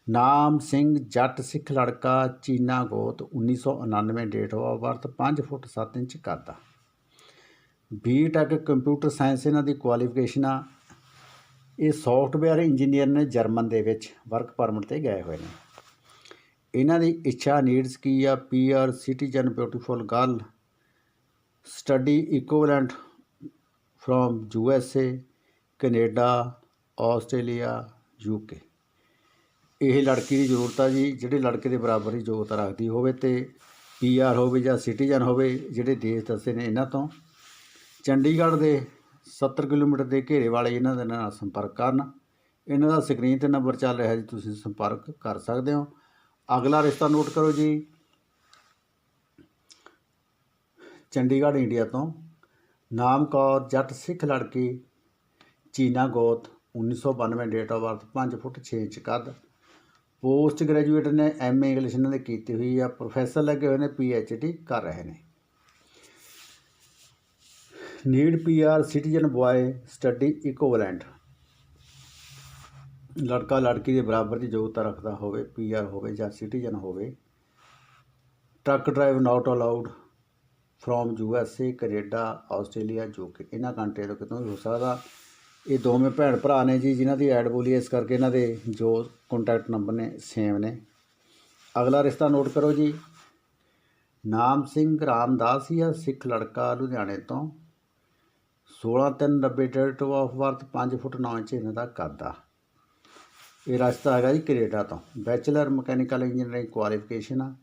Speaker 1: ਨਾਮ ਸਿੰਘ ਜੱਟ ਸਿੱਖ ਲੜਕਾ, ਚੀਨਾ ਗੋਤ 1999 date of birth 5 foot 7 inch ਕਰਦਾ। ਆ ਬੀਟੈਕ ਕੰਪਿਊਟਰ ਸਾਇੰਸ ਇਹਨਾਂ ਦੀ ਕੁਆਲੀਫਿਕੇਸ਼ਨ ਆ। ਇਹ ਸੌਫਟਵੇਅਰ ਇੰਜੀਨੀਅਰ ਨੇ ਜਰਮਨ ਦੇ ਵਿੱਚ ਵਰਕ ਪਰਮਿਟ ਤੇ ਗਏ ਹੋਏ ਨੇ। ਇਹਨਾਂ ਦੀ ਇੱਛਾ ਨੀਡਸ ਕੀ ਆ? P R citizen beautiful girl study equivalent from U S A Canada Australia UK ਇਹ ਲੜਕੀ ਦੀ ਜ਼ਰੂਰਤ ਆ ਜੀ, ਜਿਹੜੇ ਲੜਕੇ ਦੇ ਬਰਾਬਰ ਹੀ ਯੋਗਤਾ ਰੱਖਦੀ ਹੋਵੇ ਤੇ ਪੀਆਰ ਹੋਵੇ ਜਾਂ ਸਿਟੀਜ਼ਨ ਹੋਵੇ, ਜਿਹੜੇ ਦੇਸ਼ ਦੱਸੇ ਨੇ ਇਹਨਾਂ ਤੋਂ। ਚੰਡੀਗੜ੍ਹ ਦੇ 70 ਕਿਲੋਮੀਟਰ ਦੇ ਘੇਰੇ ਵਾਲੇ ਇਹਨਾਂ ਦੇ ਨਾਲ ਸੰਪਰਕ ਕਰਨ। ਇਹਨਾਂ ਦਾ ਸਕਰੀਨ ਤੇ ਨੰਬਰ ਚੱਲ ਰਿਹਾ ਜੀ, ਤੁਸੀਂ ਸੰਪਰਕ ਕਰ ਸਕਦੇ ਹੋ। ਅਗਲਾ ਰਿਸ਼ਤਾ ਨੋਟ ਕਰੋ ਜੀ। ਚੰਡੀਗੜ੍ਹ, ਇੰਡੀਆ ਤੋਂ। ਨਾਮ ਕੌਰ, ਜੱਟ ਸਿੱਖ ਲੜਕੀ, ਚੀਨਾ ਗੋਤ 1992 date of birth 5 foot 6 inch ਕੱਦ। ਪੋਸਟ ਗ੍ਰੈਜੂਏਟ ਨੇ ਐਮਏ ਇੰਗਲਿਸ਼ ਇਹਨਾਂ ਦੇ ਕੀਤੀ ਹੋਈ ਆ। ਪ੍ਰੋਫੈਸਰ ਲੱਗੇ ਹੋਏ ਨੇ ਪੀਐਚਡੀ ਕਰ ਰਹੇ ਨੇ। Need PR citizen boy study equivalent ਲੜਕਾ ਲੜਕੀ ਦੇ ਬਰਾਬਰ ਦੀ ਯੋਗਤਾ ਰੱਖਦਾ ਹੋਵੇ ਪੀਆਰ ਹੋਵੇ ਜਾਂ ਸਿਟੀਜ਼ਨ ਹੋਵੇ truck drive not allowed from U S A Canada Australia UK ਇਹਨਾਂ ਕੰਟਰੀ ਤੋਂ ਕਿਤੋਂ ਵੀ ਹੋ ਸਕਦਾ। ਇਹ ਦੋਵੇਂ ਭੈਣ ਭਰਾ ਨੇ ਜੀ, ਜਿਨ੍ਹਾਂ ਦੀ ਐਡ ਬੋਲੀ ਇਸ ਕਰਕੇ ਇਹਨਾਂ ਦੇ ਜੋ ਕੰਟੈਕਟ ਨੰਬਰ ਨੇ ਸੇਮ ਨੇ। ਅਗਲਾ ਰਿਸ਼ਤਾ ਨੋਟ ਕਰੋ ਜੀ। ਨਾਮ ਸਿੰਘ ਰਾਮਦਾਸੀਆ ਸਿੱਖ ਲੜਕਾ ਲੁਧਿਆਣੇ ਤੋਂ। 16/3/90 date of birth 5 foot 9 inch ਇਹਨਾਂ ਦਾ ਕਰਦਾ ਇਹ ਰਸਤਾ ਹੈਗਾ ਜੀ ਕੈਨੇਡਾ ਤੋਂ। ਬੈਚਲਰ ਮਕੈਨੀਕਲ ਇੰਜੀਨੀਅਰਿੰਗ ਕੁਆਲੀਫਿਕੇਸ਼ਨ ਆ।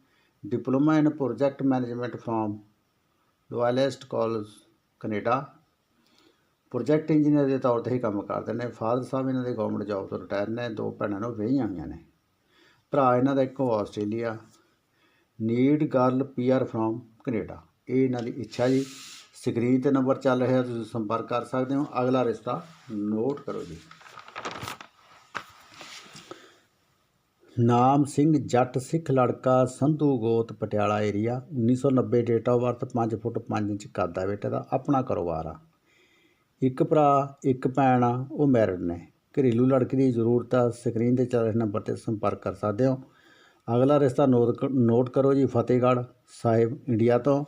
Speaker 1: Diploma in project management from Loyalist college Canada project engineer ਦੇ ਤੌਰ ਤੇ ਹੀ ਕੰਮ ਕਰਦੇ ਨੇ। ਫਾਦਰ ਸਾਹਿਬ ਇਹਨਾਂ ਦੇ ਗਵਰਨਮੈਂਟ ਜੌਬ ਤੋਂ ਰਿਟਾਇਰ ਨੇ। ਦੋ ਭੈਣਾਂ ਨੂੰ ਵਿਆਹੀਆਂ ਹੋਈਆਂ ਨੇ। ਭਰਾ ਇਹਨਾਂ ਦਾ ਇੱਕੋ Australia. Need girl PR from Canada ਇਹ ਇਹਨਾਂ ਦੀ ਇੱਛਾ ਜੀ। ਸਕਰੀਨ ਤੇ ਨੰਬਰ ਚੱਲ ਰਿਹਾ, ਤੁਸੀਂ ਸੰਪਰਕ ਕਰ ਸਕਦੇ ਹੋ। ਅਗਲਾ ਰਿਸ਼ਤਾ ਨੋਟ ਕਰੋ ਜੀ। ਨਾਮ ਸਿੰਘ ਜੱਟ ਸਿੱਖ ਲੜਕਾ ਸੰਧੂ ਗੋਤ Patiala area 1990 date of birth 5 foot 5 inch ਕੱਦ ਆ ਬੇਟੇ ਦਾ, ਆਪਣਾ ਕਾਰੋਬਾਰ ਆ। ਇੱਕ ਭਰਾ, ਇੱਕ ਭੈਣ ਆ, ਉਹ ਮੈਰਿਡ ਨੇ। ਘਰੇਲੂ ਲੜਕੀ ਦੀ ਜ਼ਰੂਰਤ ਆ ਸਕਰੀਨ ਤੇ ਚੱਲ ਰਹੇ ਨੰਬਰ ਤੇ ਸੰਪਰਕ ਕਰ ਸਕਦੇ ਹੋ। ਅਗਲਾ ਰਿਸ਼ਤਾ ਨੋਟ ਨੋਟ ਕਰੋ ਜੀ, ਫਤਿਹਗੜ੍ਹ ਸਾਹਿਬ, ਇੰਡੀਆ ਤੋਂ।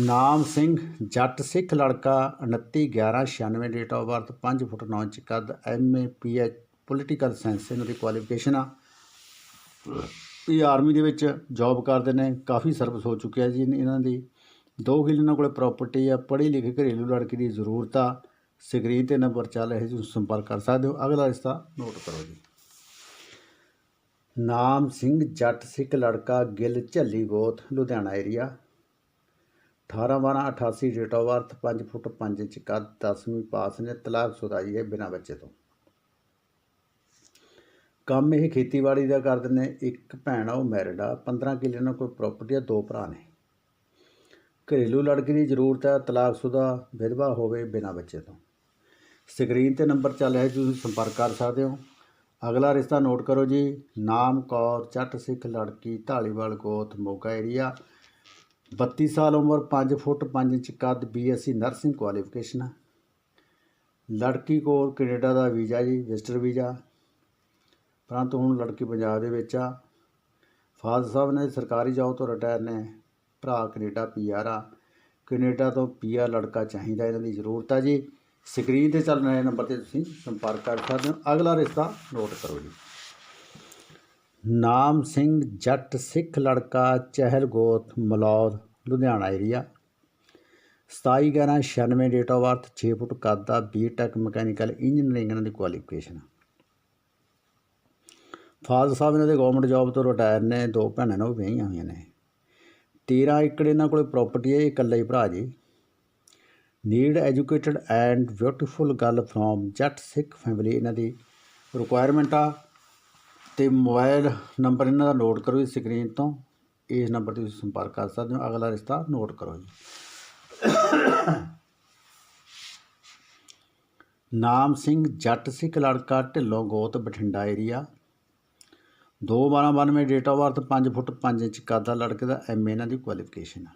Speaker 1: ਨਾਮ ਸਿੰਘ ਜੱਟ ਸਿੱਖ ਲੜਕਾ 29 11 96 date of birth 5 foot 9 inch ਕੱਦ ਐਮਏ ਪੀਐਚ ਪੋਲੀਟੀਕਲ ਸਾਇੰਸ ਇਹਨਾਂ ਦੀ ਕੁਆਲੀਫਿਕੇਸ਼ਨ ਆ। ਇਹ ਆਰਮੀ ਦੇ ਵਿੱਚ ਜੌਬ ਕਰਦੇ ਨੇ, ਕਾਫੀ ਸਰਵਿਸ ਹੋ ਚੁੱਕਿਆ ਜੀ ਇਹਨਾਂ ਦੀ। ਦੋ ਕਿੱਲੇ ਇਹਨਾਂ ਕੋਲੇ ਪ੍ਰਾਪਰਟੀ ਆ, ਪੜ੍ਹੀ ਲਿਖੀ ਘਰੇਲੂ ਲੜਕੀ ਦੀ ਜ਼ਰੂਰਤ ਆ। ਸਕਰੀਨ ਤੇ ਨੰਬਰ ਚੱਲ ਰਿਹਾ ਜੀ, ਤੁਸੀਂ ਸੰਪਰਕ ਕਰ ਸਕਦੇ ਹੋ। ਅਗਲਾ ਰਿਸ਼ਤਾ ਨੋਟ ਕਰੋ ਜੀ। ਨਾਮ ਸਿੰਘ ਜੱਟ ਸਿੱਖ ਲੜਕਾ ਗਿੱਲ ਝੱਲੀ ਗੋਤ, Ludhiana area 18 12 88 date of birth 5 foot 5 inch ਕੱਦ 10ਵੀਂ ਪਾਸ ਨੇ ਤਲਾਕਸ਼ੁਦਾ ਜੀ ਹੈ ਬਿਨਾਂ ਬੱਚੇ ਤੋਂ। ਕੰਮ ਇਹ ਖੇਤੀਬਾੜੀ ਦਾ ਕਰਦੇ ਨੇ ਇੱਕ ਭੈਣ ਆ ਉਹ ਮੈਰਿਡ ਆ 15 ਕਿੱਲੇ ਨਾਲ ਕੋਈ ਪ੍ਰਾਪਰਟੀ ਆ ਦੋ ਭਰਾ ਨੇ। ਘਰੇਲੂ ਲੜਕੀ ਦੀ ਜ਼ਰੂਰਤ ਹੈ ਤਲਾਕਸ਼ੁਦਾ ਵਿਧਵਾ ਹੋਵੇ ਬਿਨਾਂ ਬੱਚੇ ਤੋਂ। ਸਕਰੀਨ ਤੇ ਨੰਬਰ ਚੱਲ ਰਿਹਾ ਜੀ, ਤੁਸੀਂ ਸੰਪਰਕ ਕਰ ਸਕਦੇ ਹੋ। ਅਗਲਾ ਰਿਸ਼ਤਾ ਨੋਟ ਕਰੋ ਜੀ ਨਾਮ ਕੌਰ ਚੱਟ ਸਿੱਖ ਲੜਕੀ ਢਾਲੀਵਾਲ ਗੋਤ ਮੋਗਾ ਏਰੀਆ 32 ਸਾਲ ਉਮਰ 5 ਫੁੱਟ 5 ਇੰਚ ਕੱਦ ਬੀਐਸਸੀ ਨਰਸਿੰਗ ਕੁਆਲੀਫਿਕੇਸ਼ਨ ਲੜਕੀ ਕੋਲ ਕੈਨੇਡਾ ਦਾ ਵੀਜ਼ਾ ਜੀ ਵਿਜ਼ਟਰ ਵੀਜ਼ਾ। ਪਰੰਤੂ ਹੁਣ ਲੜਕੀ ਪੰਜਾਬ ਦੇ ਵਿੱਚ ਆ। ਫਾਦਰ ਸਾਹਿਬ ਨੇ ਸਰਕਾਰੀ ਜੌਬ ਤੋਂ ਰਿਟਾਇਰ ਨੇ। ਭਰਾ ਕੈਨੇਡਾ ਪੀਆਰ ਆ। ਕੈਨੇਡਾ ਤੋਂ ਪੀਆਰ ਲੜਕਾ ਚਾਹੀਦਾ, ਇਹਨਾਂ ਦੀ ਜ਼ਰੂਰਤ ਆ ਜੀ। ਸਕਰੀਨ ਤੇ ਚੱਲ ਰਹੇ ਨੰਬਰ ਤੇ ਤੁਸੀਂ ਸੰਪਰਕ ਕਰ ਸਕਦੇ ਹੋ। ਅਗਲਾ ਰਿਸ਼ਤਾ ਨੋਟ ਕਰੋ ਜੀ। ਨਾਮ ਸਿੰਘ ਜੱਟ ਸਿੱਖ ਲੜਕਾ ਚਹਿਲਗੋਤ Malaud, Ludhiana area 27 11 96 date of birth 6 foot ਕੱਦ ਦਾ ਬੀਟੈਕ ਮਕੈਨੀਕਲ ਇੰਜੀਨੀਅਰਿੰਗ ਇਹਨਾਂ ਦੀ ਕੁਆਲੀਫਿਕੇਸ਼ਨ ਫਾਦਰ ਸਾਹਿਬ ਇਹਨਾਂ ਦੇ ਗਵਰਨਮੈਂਟ ਜੌਬ ਤੋਂ ਰਿਟਾਇਰ ਨੇ, ਦੋ ਭੈਣਾਂ ਨੇ, ਉਹ ਵਿਆਹੀਆਂ ਹੋਈਆਂ ਨੇ। 13 ਏਕੜ ਇਹਨਾਂ ਕੋਲੇ ਪ੍ਰਾਪਰਟੀ ਹੈ ਇਕੱਲੇ ਹੀ ਭਰਾ ਜੀ। Need educated and beautiful girl from Jatt Sikh family ਇਹਨਾਂ ਦੀ ਰਿਕੁਆਇਰਮੈਂਟ ਆ। ਤੇ ਮੋਬਾਈਲ ਨੰਬਰ ਇਹਨਾਂ ਦਾ ਨੋਟ ਕਰੋ ਜੀ ਸਕਰੀਨ ਤੋਂ। ਇਸ ਨੰਬਰ ਤੇ ਤੁਸੀਂ ਸੰਪਰਕ ਕਰ ਸਕਦੇ ਹੋ। ਅਗਲਾ ਰਿਸ਼ਤਾ ਨੋਟ ਕਰੋ ਜੀ। ਨਾਮ ਸਿੰਘ ਜੱਟ ਸਿੱਖ ਲੜਕਾ ਢਿੱਲੋਂ ਗੋਤ Bathinda area 2/12/92 date of birth 5 foot 5 inch ਕੱਦ ਦਾ ਲੜਕੇ ਦਾ ਐਮਏ ਇਹਨਾਂ ਦੀ ਕੁਆਲੀਫਿਕੇਸ਼ਨ ਆ।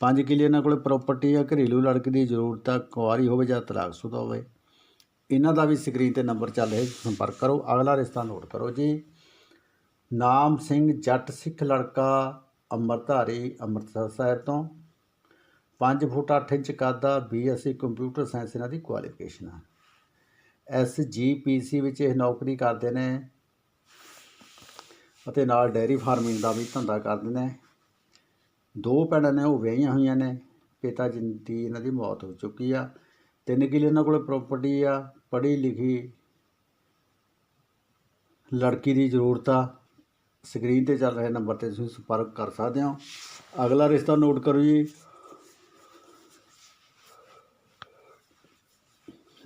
Speaker 1: 5 ਕਿੱਲੇ ਇਹਨਾਂ ਕੋਲੇ ਪ੍ਰਾਪਰਟੀ ਆ, ਘਰੇਲੂ ਲੜਕੇ ਦੀ ਜ਼ਰੂਰਤ ਆ, ਕੁਆਰੀ ਹੋਵੇ ਜਾਂ ਤਲਾਕਸ਼ੁਦਾ ਹੋਵੇ। ਇਹਨਾਂ ਦਾ ਵੀ ਸਕਰੀਨ ਤੇ ਨੰਬਰ ਚੱਲ ਰਿਹਾ ਸੰਪਰਕ ਕਰੋ, ਅਗਲਾ ਰਿਸ਼ਤਾ ਨੋਟ ਕਰੋ ਜੀ। ਨਾਮ ਸਿੰਘ ਜੱਟ ਸਿੱਖ ਲੜਕਾ ਅੰਮ੍ਰਿਤਧਾਰੀ, ਅੰਮ੍ਰਿਤਸਰ ਸਾਹਿਬ ਤੋਂ। 5 ਫੁੱਟ 8 ਇੰਚ ਕੱਦ ਦਾ ਬੀਐਸਸੀ ਕੰਪਿਊਟਰ ਸਾਇੰਸ ਇਹਨਾਂ ਦੀ ਕੁਆਲੀਫਿਕੇਸ਼ਨ ਆ। ਐਸਜੀਪੀਸੀ ਵਿੱਚ ਇਹ ਨੌਕਰੀ ਕਰਦੇ ਨੇ। ਅਤੇ ਨਾਲ ਡੈਰੀ ਫਾਰਮਿੰਗ ਦਾ ਵੀ ਧੰਦਾ ਕਰਦੇ ਨੇ। ਦੋ ਭੈਣਾਂ ਨੇ, ਉਹ ਵਿਆਹੀਆਂ ਹੋਈਆਂ ਨੇ। ਪਿਤਾ ਜੀ ਦੀ ਇਹਨਾਂ ਦੀ ਮੌਤ ਹੋ ਚੁੱਕੀ ਆ। ਤਿੰਨ ਕਿੱਲੇ ਇਹਨਾਂ ਕੋਲ ਪ੍ਰਾਪਰਟੀ ਆ। ਪੜ੍ਹੀ ਲਿਖੀ ਲੜਕੀ ਦੀ ਜ਼ਰੂਰਤ ਆ। ਸਕਰੀਨ ਤੇ ਚੱਲ ਰਹੇ ਨੰਬਰ ਤੇ ਤੁਸੀਂ ਸੰਪਰਕ ਕਰ ਸਕਦੇ ਹੋ। ਅਗਲਾ ਰਿਸ਼ਤਾ ਨੋਟ ਕਰੋ ਜੀ।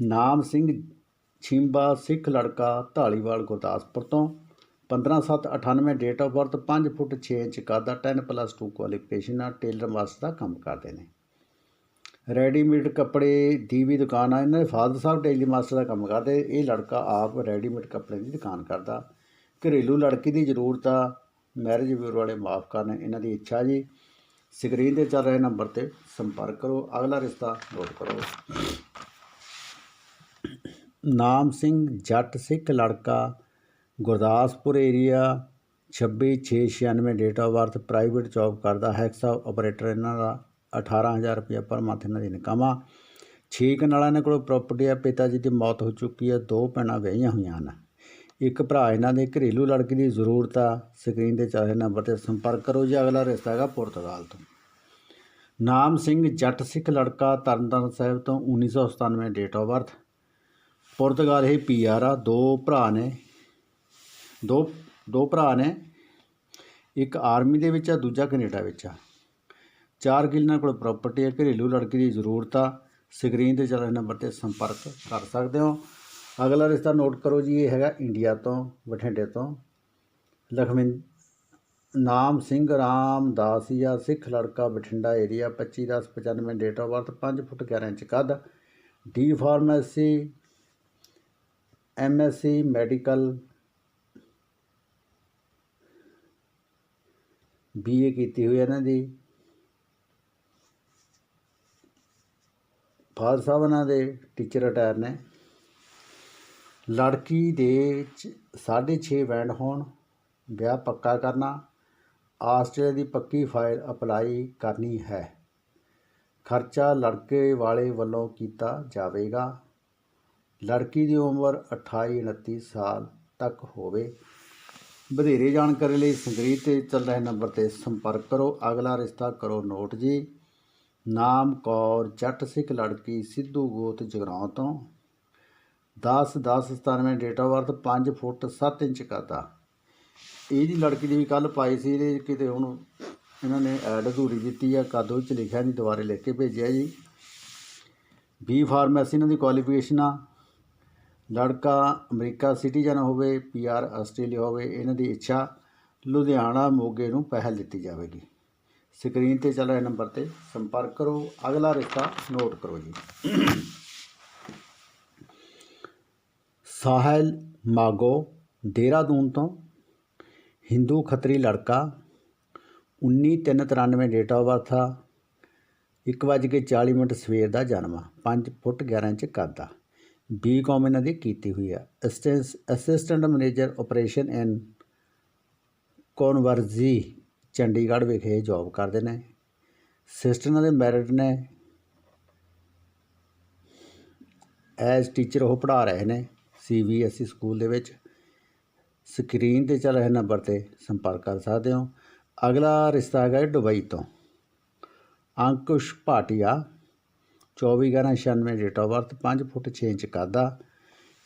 Speaker 1: ਨਾਮ ਸਿੰਘ ਛਿੰਬਾ ਸਿੱਖ ਲੜਕਾ ਢਾਲੀਵਾਲ ਗੁਰਦਾਸਪੁਰ ਤੋਂ। 15/7/98 date of birth 5 foot 6 inch ਕੱਦ ਦਾ 10 ਪਲੱਸ 2 ਕੁਆਲੀਫਿਕੇਸ਼ਨ ਨਾਲ ਟੇਲਰ ਮਾਸਟਰ ਦਾ ਕੰਮ ਕਰਦੇ ਨੇ। ਰੈਡੀਮੇਡ ਕੱਪੜੇ ਦੀ ਵੀ ਦੁਕਾਨ ਆ, ਇਹਨਾਂ ਦੇ ਫਾਦਰ ਸਾਹਿਬ ਟੇਲਰ ਮਾਸਟਰ ਦਾ ਕੰਮ ਕਰਦੇ, ਇਹ ਲੜਕਾ ਆਪ ਰੈਡੀਮੇਡ ਕੱਪੜੇ ਦੀ ਦੁਕਾਨ ਕਰਦਾ। ਘਰੇਲੂ ਲੜਕੀ ਦੀ ਜ਼ਰੂਰਤ ਆ ਮੈਰਿਜ ਬਿਊਰੋ ਵਾਲੇ ਮਾਫ ਕਰਨ, ਇਹਨਾਂ ਦੀ ਇੱਛਾ ਜੀ। ਸਕਰੀਨ ਤੇ ਚੱਲ ਰਹੇ ਨੰਬਰ ਤੇ, ਸੰਪਰਕ ਕਰੋ, ਅਗਲਾ ਰਿਸ਼ਤਾ ਨੋਟ ਕਰੋ। ਨਾਮ ਸਿੰਘ ਜੱਟ ਸਿੱਖ ਲੜਕਾ Gurdaspur area 26696 date of birth private job ਕਰਦਾ ਹੈਕਸਾ ਆਪਰੇਟਰ ਇਹਨਾਂ ਦਾ 18000 ਰੁਪਏ ਪਰ ਮੰਥ ਇਹਨਾਂ ਦੀ ਇਨਕਮ ਆ। ਛੇ ਕਨਾਲਾਂ ਇਹਨਾਂ ਕੋਲ ਪ੍ਰਾਪਰਟੀ ਆ, ਪਿਤਾ ਜੀ ਦੀ ਮੌਤ ਹੋ ਚੁੱਕੀ ਆ, ਦੋ ਭੈਣਾਂ ਵਿਆਹੀਆਂ ਹੋਈਆਂ ਹਨ। ਇੱਕ ਭਰਾ ਇਹਨਾਂ ਦੇ ਘਰੇਲੂ ਲੜਕੀ ਦੀ ਜ਼ਰੂਰਤ ਆ ਸਕਰੀਨ ਤੇ ਚੱਲ ਰਹੇ ਨੰਬਰ ਤੇ ਸੰਪਰਕ ਕਰੋ ਜੀ, ਅਗਲਾ ਰਿਸ਼ਤਾ ਹੈਗਾ ਪੁਰਤਗਾਲ ਤੋਂ। ਨਾਮ ਸਿੰਘ ਜੱਟ ਸਿੱਖ ਲੜਕਾ ਤਰਨਤਾਰਨ ਸਾਹਿਬ ਤੋਂ 1997 ਡੇਟ ਆਫ ਬਰਥ ਪੁਰਤਗਾਲ ਇਹ ਪੀਆਰ ਆ, ਦੋ ਭਰਾ ਨੇ ਦੋ ਦੋ ਭਰਾ ਨੇ। ਇੱਕ ਆਰਮੀ ਦੇ ਵਿੱਚ ਆ, ਦੂਜਾ ਕੈਨੇਡਾ ਵਿੱਚ ਆ। ਚਾਰ ਕਿੱਲਿਆਂ ਕੋਲ ਪ੍ਰਾਪਰਟੀ ਹੈ, ਘਰੇਲੂ ਲੜਕੀ ਦੀ ਜ਼ਰੂਰਤ ਆ। ਸਕਰੀਨ ਤੇ ਚੱਲ ਰਹੇ ਨੰਬਰ ਤੇ ਸੰਪਰਕ ਕਰ ਸਕਦੇ ਹੋ। ਅਗਲਾ ਰਿਸ਼ਤਾ ਨੋਟ ਕਰੋ ਜੀ, ਇਹ ਹੈਗਾ ਇੰਡੀਆ ਤੋਂ, ਬਠਿੰਡੇ ਤੋਂ। ਲਖਵਿੰਦ ਨਾਮ ਸਿੰਘ ਰਾਮ ਦਾਸੀਆ ਸਿੱਖ ਲੜਕਾ, Bathinda area 25/10/95 date of birth 5 foot 11 inch ਕੱਦ। D pharmacy MSc medical BA ਕੀਤੀ ਹੋਈ ਇਹਨਾਂ ਦੀ। ਫਾਦਰ ਸਾਹਿਬ ਇਹਨਾਂ ਦੇ ਟੀਚਰ ਰਿਟਾਇਰ ਨੇ। ਲੜਕੀ ਦੇ 6.5 ਬੈਂਡ ਹੋਣ, ਵਿਆਹ ਪੱਕਾ ਕਰਨਾ, ਆਸਟ੍ਰੇਲੀਆ ਦੀ ਪੱਕੀ ਫਾਈਲ ਅਪਲਾਈ ਕਰਨੀ ਹੈ। ਖਰਚਾ ਲੜਕੇ ਵਾਲੇ ਵੱਲੋਂ ਕੀਤਾ ਜਾਵੇਗਾ। ਲੜਕੀ ਦੀ ਉਮਰ 28 29 ਸਾਲ ਤੱਕ ਹੋਵੇ। ਵਧੇਰੇ ਜਾਣਕਾਰੀ ਲਈ ਸੰਗਰੀਤ ਤੇ ਚੱਲ ਰਹੇ ਨੰਬਰ ਤੇ ਸੰਪਰਕ ਕਰੋ। ਅਗਲਾ ਰਿਸ਼ਤਾ ਕਰੋ ਨੋਟ ਜੀ। ਨਾਮ ਕੌਰ, ਜੱਟ ਸਿੱਖ ਲੜਕੀ, ਸਿੱਧੂ ਗੋਤ ਜਗਰਾਉਂ ਤੋਂ। 10 10 97 date of birth 5 foot 7 inch ਕਰਦਾ। ਇਹਦੀ ਲੜਕੀ ਦੀ ਵੀ ਕੱਲ ਪਾਈ ਸੀ ਇਹਦੇ ਕਿਤੇ ਹੁਣ ਇਹਨਾਂ ਨੇ ਐਡ ਅਧੂਰੀ ਦਿੱਤੀ ਆ ਕਾਦੋ ਵਿੱਚ ਲਿਖਿਆ ਨਹੀਂ, ਦੁਬਾਰੇ ਲਿਖ ਕੇ ਭੇਜਿਆ ਜੀ। ਬੀ ਫਾਰਮੇਸੀ ਇਹਨਾਂ ਦੀ ਕੁਆਲੀਫਿਕੇਸ਼ਨ ਆ। ਲੜਕਾ ਅਮਰੀਕਾ ਸਿਟੀਜ਼ਨ ਹੋਵੇ ਪੀਆਰ ਆਸਟ੍ਰੇਲੀਆ ਹੋਵੇ, ਇਹਨਾਂ ਦੀ ਇੱਛਾ ਲੁਧਿਆਣਾ ਮੋਗੇ ਨੂੰ ਪਹਿਲ ਦਿੱਤੀ ਜਾਵੇਗੀ। ਸਕਰੀਨ ਤੇ ਚੱਲ ਰਹੇ ਨੰਬਰ ਤੇ ਸੰਪਰਕ ਕਰੋ। ਅਗਲਾ ਰਿਸ਼ਤਾ ਨੋਟ ਕਰੋ ਜੀ। ਸਾਹਿਲ ਮਾਗੋ, ਦੇਹਰਾਦੂਨ ਤੋਂ, ਹਿੰਦੂ ਖੱਤਰੀ ਲੜਕਾ 1993 ਡੇਟ ਆਫ ਬਰਥ ਆ 1:40 ਮਿੰਟ ਸਵੇਰ ਦਾ ਜਨਮ ਆ 5 ਫੁੱਟ 11 ਇੰਚ ਕੱਦ ਆ। ਬੀ ਕਾਮ ਇਹਨਾਂ ਦੀ ਕੀਤੀ ਹੋਈ ਆ। Assistant manager operation and Convergys Chandigarh ਵਿਖੇ ਜੌਬ ਕਰਦੇ ਨੇ। ਸਿਸਟਰ ਇਹਨਾਂ ਦੇ ਮੈਰਿਟ ਨੇ। ਐਜ਼ ਟੀਚਰ ਉਹ ਪੜ੍ਹਾ ਰਹੇ ਨੇ ਸੀਬੀਐਸਈ ਸਕੂਲ ਦੇ ਵਿੱਚ। ਸਕਰੀਨ ਤੇ ਚੱਲ ਰਹੇ ਨੰਬਰ ਤੇ ਸੰਪਰਕ ਕਰ ਸਕਦੇ ਹੋ। ਅਗਲਾ ਰਿਸ਼ਤਾ ਹੈਗਾ ਹੈ ਦੁਬਈ ਤੋਂ। Ankush Bhatia 24 11 96 date of birth 5 foot 6 inch ਕੱਦ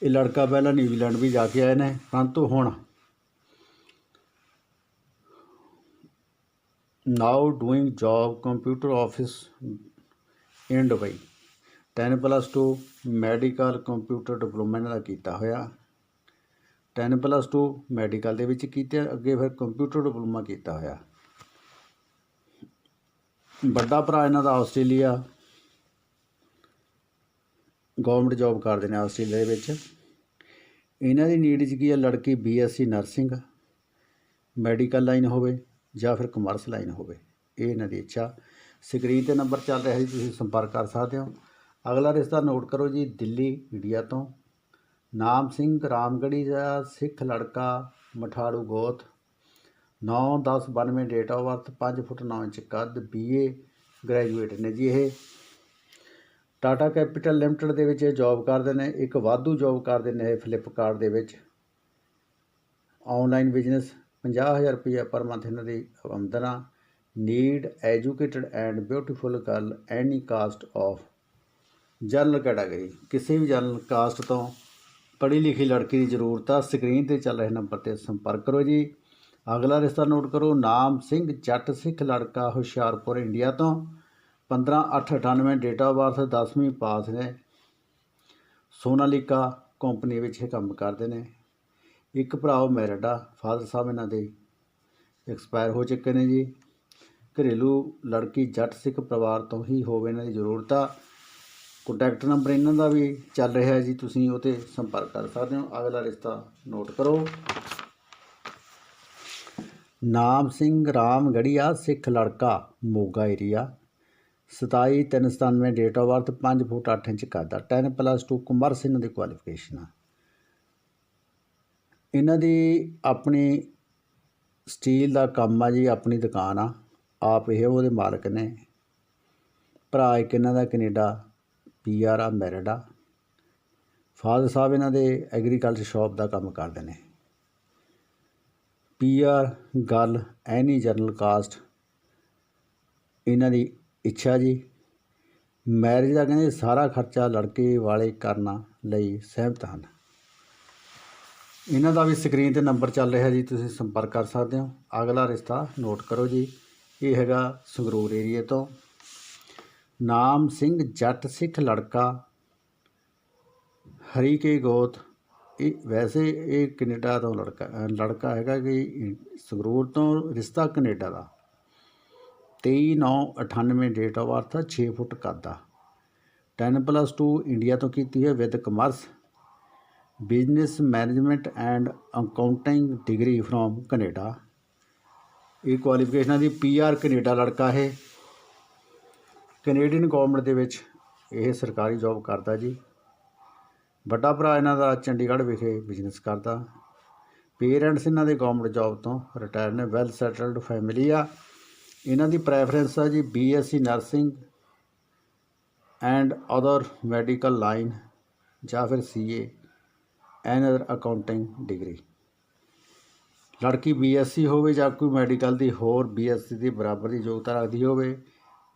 Speaker 1: ਇਹ ਲੜਕਾ ਪਹਿਲਾਂ ਨਿਊਜ਼ੀਲੈਂਡ ਵੀ ਜਾ ਕੇ ਆਏ ਨੇ, ਪਰੰਤੂ ਹੁਣ now doing job computer office in Dubai 10 plus 2 medical computer diploma ਇਹਨਾਂ ਦਾ ਕੀਤਾ ਹੋਇਆ। 10 ਪਲੱਸ 2 ਮੈਡੀਕਲ ਦੇ ਵਿੱਚ ਕੀਤੇ, ਅੱਗੇ ਫਿਰ ਕੰਪਿਊਟਰ ਡਿਪਲੋਮਾ ਕੀਤਾ ਹੋਇਆ। ਵੱਡਾ ਭਰਾ ਇਹਨਾਂ ਦਾ ਆਸਟ੍ਰੇਲੀਆ। ਗਵਰਨਮੈਂਟ ਜੌਬ ਕਰਦੇ ਨੇ ਆਸਟ੍ਰੇਲੀਆ ਦੇ ਵਿੱਚ। ਇਹਨਾਂ ਦੀ ਨੀਡ 'ਚ ਕੀ ਹੈ ਲੜਕੀ ਬੀਐਸਸੀ ਨਰਸਿੰਗ ਮੈਡੀਕਲ ਲਾਈਨ ਹੋਵੇ ਜਾਂ ਫਿਰ ਕਮਰਸ ਲਾਈਨ ਹੋਵੇ। ਇਹ ਇਹਨਾਂ ਦੀ ਇੱਛਾ। ਸਕਰੀਨ ਤੇ ਨੰਬਰ ਚੱਲ ਰਿਹਾ ਜੀ, ਤੁਸੀਂ ਸੰਪਰਕ ਕਰ ਸਕਦੇ ਹੋ। ਅਗਲਾ ਰਿਸ਼ਤਾ ਨੋਟ ਕਰੋ ਜੀ, ਦਿੱਲੀ ਇੰਡੀਆ ਤੋਂ। ਨਾਮ ਸਿੰਘ ਰਾਮਗੜੀ ਦਾ ਸਿੱਖ ਲੜਕਾ, ਮਠਾੜੂ ਗੋਤ। 9 10 92 date of birth 5 foot 9 inch ਕੱਦ ਬੀਏ ਗ੍ਰੈਜੂਏਟ ਨੇ ਜੀ ਇਹ। ਟਾਟਾ ਕੈਪੀਟਲ ਲਿਮਟਿਡ ਦੇ ਵਿੱਚ ਇਹ ਜੌਬ ਕਰਦੇ ਨੇ, ਇੱਕ ਵਾਧੂ ਜੌਬ ਕਰਦੇ ਨੇ ਇਹ ਫਲਿੱਪਕਾਰਟ ਦੇ ਵਿੱਚ। ਆਨਲਾਈਨ ਬਿਜ਼ਨਸ 50000 ਰੁਪਏ ਪਰ ਮੰਥ ਇਹਨਾਂ ਦੀ ਆਮਦਨ। ਆ need educated and beautiful girl any caste of general category ਕਿਸੇ ਵੀ ਜਨਰਲ ਕਾਸਟ ਤੋਂ ਪੜ੍ਹੀ ਲਿਖੀ ਲੜਕੀ ਦੀ ਜ਼ਰੂਰਤ ਆ ਸਕਰੀਨ ਤੇ ਚੱਲ ਰਹੇ ਨੰਬਰ ਤੇ ਸੰਪਰਕ ਕਰੋ ਜੀ। ਅਗਲਾ ਰਿਸ਼ਤਾ ਨੋਟ ਕਰੋ, ਨਾਮ ਸਿੰਘ ਜੱਟ ਸਿੱਖ ਲੜਕਾ ਹੁਸ਼ਿਆਰਪੁਰ ਇੰਡੀਆ ਤੋਂ। 15898 ਡੇਟ ਆਫ ਬਰਥ 10ਵੀਂ ਪਾਸ ਨੇ। ਸੋਨਾਲੀਕਾ ਕੰਪਨੀ ਵਿੱਚ ਇਹ ਕੰਮ ਕਰਦੇ ਨੇ। ਇੱਕ ਭਰਾ ਉਹ ਮੈਰਿਡ ਆ ਫਾਦਰ ਸਾਹਿਬ ਇਹਨਾਂ ਦੇ ਐਕਸਪਾਇਰ ਹੋ ਚੁੱਕੇ ਨੇ ਜੀ। ਘਰੇਲੂ ਲੜਕੀ ਜੱਟ ਸਿੱਖ ਪਰਿਵਾਰ ਤੋਂ ਹੀ ਹੋਵੇ ਇਹਨਾਂ ਦੀ ਜ਼ਰੂਰਤ ਆ। ਕੰਟੈਕਟ ਨੰਬਰ ਇਹਨਾਂ ਦਾ ਵੀ ਚੱਲ ਰਿਹਾ ਜੀ, ਤੁਸੀਂ ਉਹ 'ਤੇ ਸੰਪਰਕ ਕਰ ਸਕਦੇ ਹੋ। ਅਗਲਾ ਰਿਸ਼ਤਾ ਨੋਟ ਕਰੋ। ਨਾਮ ਸਿੰਘ ਰਾਮ ਗੜੀਆ ਸਿੱਖ ਲੜਕਾ, Moga area 27 397 date of birth 5 foot 8 inch ਕੱਦ ਆ 10 ਪਲੱਸ 2 ਕਮਰਸ ਇਹਨਾਂ ਦੀ ਕੁਆਲੀਫਿਕੇਸ਼ਨ ਆ। ਇਹਨਾਂ ਦੀ ਆਪਣੀ ਸਟੀਲ ਦਾ ਕੰਮ ਆ ਜੀ, ਆਪਣੀ ਦੁਕਾਨ ਆ। ਆਪ ਇਹ ਉਹਦੇ ਮਾਲਕ ਨੇ। ਭਰਾ ਇੱਕ ਇਹਨਾਂ ਦਾ ਕੈਨੇਡਾ ਪੀਆਰ ਆ ਮੈਰਿਡ ਆ। ਫਾਦਰ ਸਾਹਿਬ ਇਹਨਾਂ ਦੇ ਐਗਰੀਕਲਚਰ ਸ਼ਾਪ ਦਾ ਕੰਮ ਕਰਦੇ ਨੇ। ਪੀਆਰ ਗੱਲ ਐਨੀ ਜਨਰਲ ਕਾਸਟ ਇਹਨਾਂ ਦੀ ਇੱਛਾ ਜੀ। ਮੈਰਿਜ ਦਾ ਕਹਿੰਦੇ ਸਾਰਾ ਖਰਚਾ ਲੜਕੇ ਵਾਲੇ ਕਰਨਾ ਲਈ ਸਹਿਮਤ ਹਨ। ਇਹਨਾਂ ਦਾ ਵੀ ਸਕਰੀਨ ਤੇ ਨੰਬਰ ਚੱਲ ਰਿਹਾ ਜੀ, ਤੁਸੀਂ ਸੰਪਰਕ ਕਰ ਸਕਦੇ ਹੋ। ਅਗਲਾ ਰਿਸ਼ਤਾ ਨੋਟ ਕਰੋ ਜੀ। ਇਹ ਹੈਗਾ ਸੰਗਰੂਰ ਏਰੀਏ ਤੋਂ। ਨਾਮ ਸਿੰਘ ਜੱਟ ਸਿੱਖ ਲੜਕਾ ਹਰੀ ਕੇ ਗੋਤ। ਇਹ ਵੈਸੇ ਇਹ ਕੈਨੇਡਾ ਤੋਂ ਲੜਕਾ ਲੜਕਾ ਹੈਗਾ ਕਿ ਸੰਗਰੂਰ ਤੋਂ ਰਿਸ਼ਤਾ ਕੈਨੇਡਾ ਦਾ। 23/9/98 ਡੇਟ ਆਫ ਬਰਥ 6 ਫੁੱਟ ਕੱਦ ਆ। 10 ਪਲੱਸ 2 ਇੰਡੀਆ ਤੋਂ ਕੀਤੀ ਹੈ with commerce business management and accounting degree from Canada ਇਹ ਕੁਆਲੀਫਿਕੇਸ਼ਨਾਂ ਦੀ ਪੀਆਰ ਕੈਨੇਡਾ ਲੜਕਾ ਹੈ ਕੈਨੇਡੀਅਨ ਗਵਰਨਮੈਂਟ ਦੇ ਵਿੱਚ ਇਹ ਸਰਕਾਰੀ ਜੌਬ ਕਰਦਾ ਜੀ। ਵੱਡਾ ਭਰਾ ਇਹਨਾਂ ਦਾ ਚੰਡੀਗੜ੍ਹ ਵਿਖੇ ਬਿਜ਼ਨਸ ਕਰਦਾ। ਪੇਰੈਂਟਸ ਇਹਨਾਂ ਦੇ ਗਵਰਨਮੈਂਟ ਜੌਬ ਤੋਂ ਰਿਟਾਇਰ ਨੇ ਵੈਲ ਸੈਟਲਡ ਫੈਮਿਲੀ ਆ। ਇਹਨਾਂ ਦੀ ਪ੍ਰੈਫਰੈਂਸ ਆ ਜੀ BSc nursing and other medical line ਜਾਂ ਫਿਰ CA and other accounting degree ਲੜਕੀ ਬੀਐਸਸੀ ਹੋਵੇ ਜਾਂ ਕੋਈ ਮੈਡੀਕਲ ਦੀ ਹੋਰ ਬੀਐਸਸੀ ਦੀ ਬਰਾਬਰ ਦੀ ਯੋਗਤਾ ਰੱਖਦੀ ਹੋਵੇ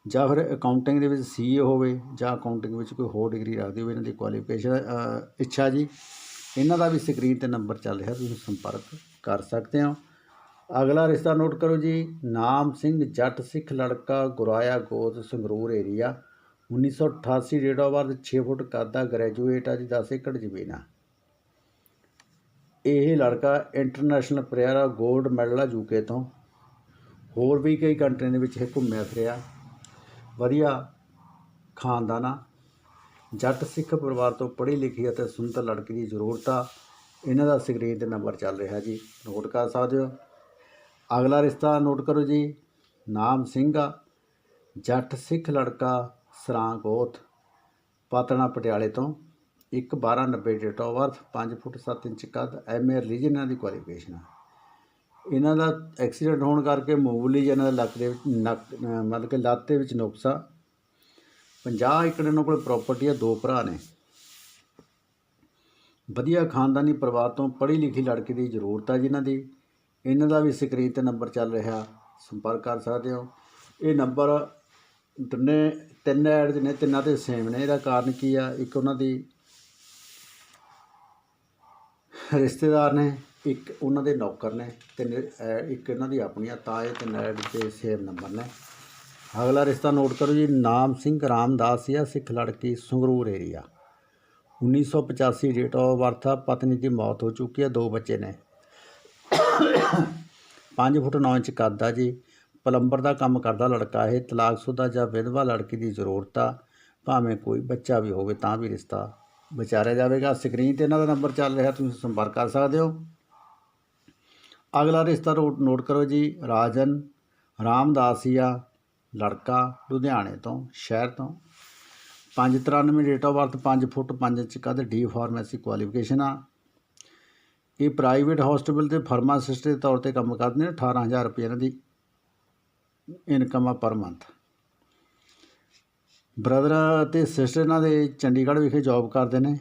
Speaker 1: ਜਾਂ ਫਿਰ ਅਕਾਊਂਟਿੰਗ ਦੇ ਵਿੱਚ ਸੀਏ ਹੋਵੇ ਜਾਂ ਅਕਾਊਂਟਿੰਗ ਵਿੱਚ ਕੋਈ ਹੋਰ ਡਿਗਰੀ ਰੱਖਦੀ ਹੋਵੇ, ਇਹਨਾਂ ਦੀ ਕੁਆਲੀਫਿਕੇਸ਼ਨ ਇੱਛਾ ਜੀ। ਇਹਨਾਂ ਦਾ ਵੀ ਸਕਰੀਨ ਤੇ ਨੰਬਰ ਚੱਲ ਰਿਹਾ, ਤੁਸੀਂ ਸੰਪਰਕ ਕਰ ਸਕਦੇ ਹੋ। ਅਗਲਾ ਰਿਸ਼ਤਾ ਨੋਟ ਕਰੋ ਜੀ। ਨਾਮ ਸਿੰਘ, ਜੱਟ ਸਿੱਖ, ਲੜਕਾ, ਗੁਰਾਇਆ, ਗੋਤ, Sangrur area 1988 date of birth 6 foot ਕੱਦ ਗ੍ਰੈਜੂਏਟ ਆ ਜੀ 10 ਏਕੜ ਜ਼ਮੀਨ ਆ। ਇਹ ਲੜਕਾ ਇੰਟਰਨੈਸ਼ਨਲ ਪਲੇਅਰ ਆ 골ਡ ਮੈਡਲ ਆ ਯੂਕੇ ਤੋਂ। ਹੋਰ ਵੀ ਕਈ ਕੰਟਰੀਆਂ ਦੇ ਵਿੱਚ ਇਹ ਘੁੰਮਿਆ ਫਿਰਿਆ। ਵਧੀਆ ਖਾਨਦਾਨ ਆ। ਜੱਟ ਸਿੱਖ ਪਰਿਵਾਰ ਤੋਂ ਪੜ੍ਹੀ ਲਿਖੀ ਅਤੇ ਸੁੰਦਰ ਲੜਕੀ ਦੀ ਜ਼ਰੂਰਤ ਆ। ਇਹਨਾਂ ਦਾ ਸਕਰੀਨ ਤੇ ਨੰਬਰ ਚੱਲ ਰਿਹਾ ਜੀ। ਨੋਟ ਕਰ ਸਕਦੇ ਹੋ। ਅਗਲਾ ਰਿਸ਼ਤਾ ਨੋਟ ਕਰੋ ਜੀ। ਨਾਮ ਸਿੰਘ ਆ ਜੱਟ ਸਿੱਖ ਲੜਕਾ ਸਰਾਂ ਪਾਤਣਾ ਪਟਿਆਲੇ ਤੋਂ ਇੱਕ 1290 date of birth 5 foot 7 inch ਕੱਦ ਐਮਏ ਰਿਲੀਜਨ ਇਹਨਾਂ ਦੀ ਕੁਆਲੀਫਿਕੇਸ਼ਨ ਆ। ਇਹਨਾਂ ਦਾ ਐਕਸੀਡੈਂਟ ਹੋਣ ਕਰਕੇ ਮੂਵਲੀ ਜਿਹਾ ਇਹਨਾਂ ਦੇ ਲੱਕ ਦੇ ਵਿੱਚ ਨੱਕ ਮਤਲਬ ਕਿ ਲੱਤ ਦੇ ਵਿੱਚ ਨੁਕਸਾ 50 ਏਕੜ ਇਹਨਾਂ ਕੋਲ ਪ੍ਰਾਪਰਟੀ ਆ, ਦੋ ਭਰਾ ਨੇ। ਵਧੀਆ ਖਾਨਦਾਨੀ ਪਰਿਵਾਰ ਤੋਂ ਪੜ੍ਹੀ ਲਿਖੀ ਲੜਕੀ ਦੀ ਜ਼ਰੂਰਤ ਆ ਜਿਨ੍ਹਾਂ ਦੀ। ਇਹਨਾਂ ਦਾ ਵੀ ਸਕਰੀਨ ਤੇ ਨੰਬਰ ਚੱਲ ਰਿਹਾ, ਸੰਪਰਕ ਕਰ ਸਕਦੇ ਹੋ। ਇਹ ਨੰਬਰ ਤਿੰਨੇ, ਤਿੰਨ ਐਡ ਨੇ ਤਿੰਨਾਂ ਤੇ ਸੇਮ ਨੇ, ਇਹਦਾ ਕਾਰਨ ਕੀ ਆ? ਇੱਕ ਉਹਨਾਂ ਦੀ ਰਿਸ਼ਤੇਦਾਰ ਨੇ, ਇੱਕ ਉਹਨਾਂ ਦੇ ਨੌਕਰ ਨੇ, ਤਿੰਨ ਐ- ਇੱਕ ਇਹਨਾਂ ਦੀ ਆਪਣੀਆਂ ਤਾਂ ਇਹ ਤਿੰਨ ਐਡ ਤੇ ਸੇਮ ਨੰਬਰ ਨੇ। ਅਗਲਾ ਰਿਸ਼ਤਾ ਨੋਟ ਕਰੋ ਜੀ, ਨਾਮ ਸਿੰਘ ਰਾਮਦਾਸ ਆ, ਸਿੱਖ ਲੜਕੀ, Sangrur area 1985 date of birth ਆ, ਪਤਨੀ ਦੀ ਮੌਤ ਹੋ ਚੁੱਕੀ ਆ, ਦੋ ਬੱਚੇ ਨੇ। 5 ਫੁੱਟ 9 ਇੰਚ ਕੱਦ ਆ ਜੀ। ਪਲੰਬਰ ਦਾ ਕੰਮ ਕਰਦਾ ਲੜਕਾ ਇਹ ਤਲਾਕਸ਼ੁਦਾ ਜਾਂ ਵਿਧਵਾ ਲੜਕੀ ਦੀ ਜ਼ਰੂਰਤ ਆ। ਭਾਵੇਂ ਕੋਈ ਬੱਚਾ ਵੀ ਹੋਵੇ ਤਾਂ ਵੀ ਰਿਸ਼ਤਾ ਵਿਚਾਰਿਆ ਜਾਵੇਗਾ। ਸਕਰੀਨ ਤੇ ਇਹਨਾਂ ਦਾ ਨੰਬਰ ਚੱਲ ਰਿਹਾ, ਤੁਸੀਂ ਸੰਪਰਕ ਕਰ ਸਕਦੇ ਹੋ। ਅਗਲਾ ਰਿਸ਼ਤਾ ਨੋਟ ਨੋਟ ਕਰੋ ਜੀ। ਰਾਜਨ ਰਾਮਦਾਸੀਆ ਲੜਕਾ ਲੁਧਿਆਣੇ ਤੋਂ, ਸ਼ਹਿਰ ਤੋਂ। 593 date of birth 5 foot 5 inch ਕੱਦ ਡੀ ਫਾਰਮੇਸੀ ਕੁਆਲੀਫਿਕੇਸ਼ਨ ਆ। ਇਹ ਪ੍ਰਾਈਵੇਟ ਹਸਪੀਟਲ ਤੇ ਫਾਰਮਾਸਿਸਟ ਦੇ ਤੌਰ ਤੇ ਕੰਮ ਕਰਦੇ ਨੇ 18000 ਰੁਪਏ ਇਹਨਾਂ ਦੀ ਇਨਕਮ ਆ ਪਰ ਮੰਥ। ਬ੍ਰਦਰ ਅਤੇ ਸਿਸਟਰ ਇਹਨਾਂ ਦੇ ਚੰਡੀਗੜ੍ਹ ਵਿਖੇ ਜੌਬ ਕਰਦੇ ਨੇ।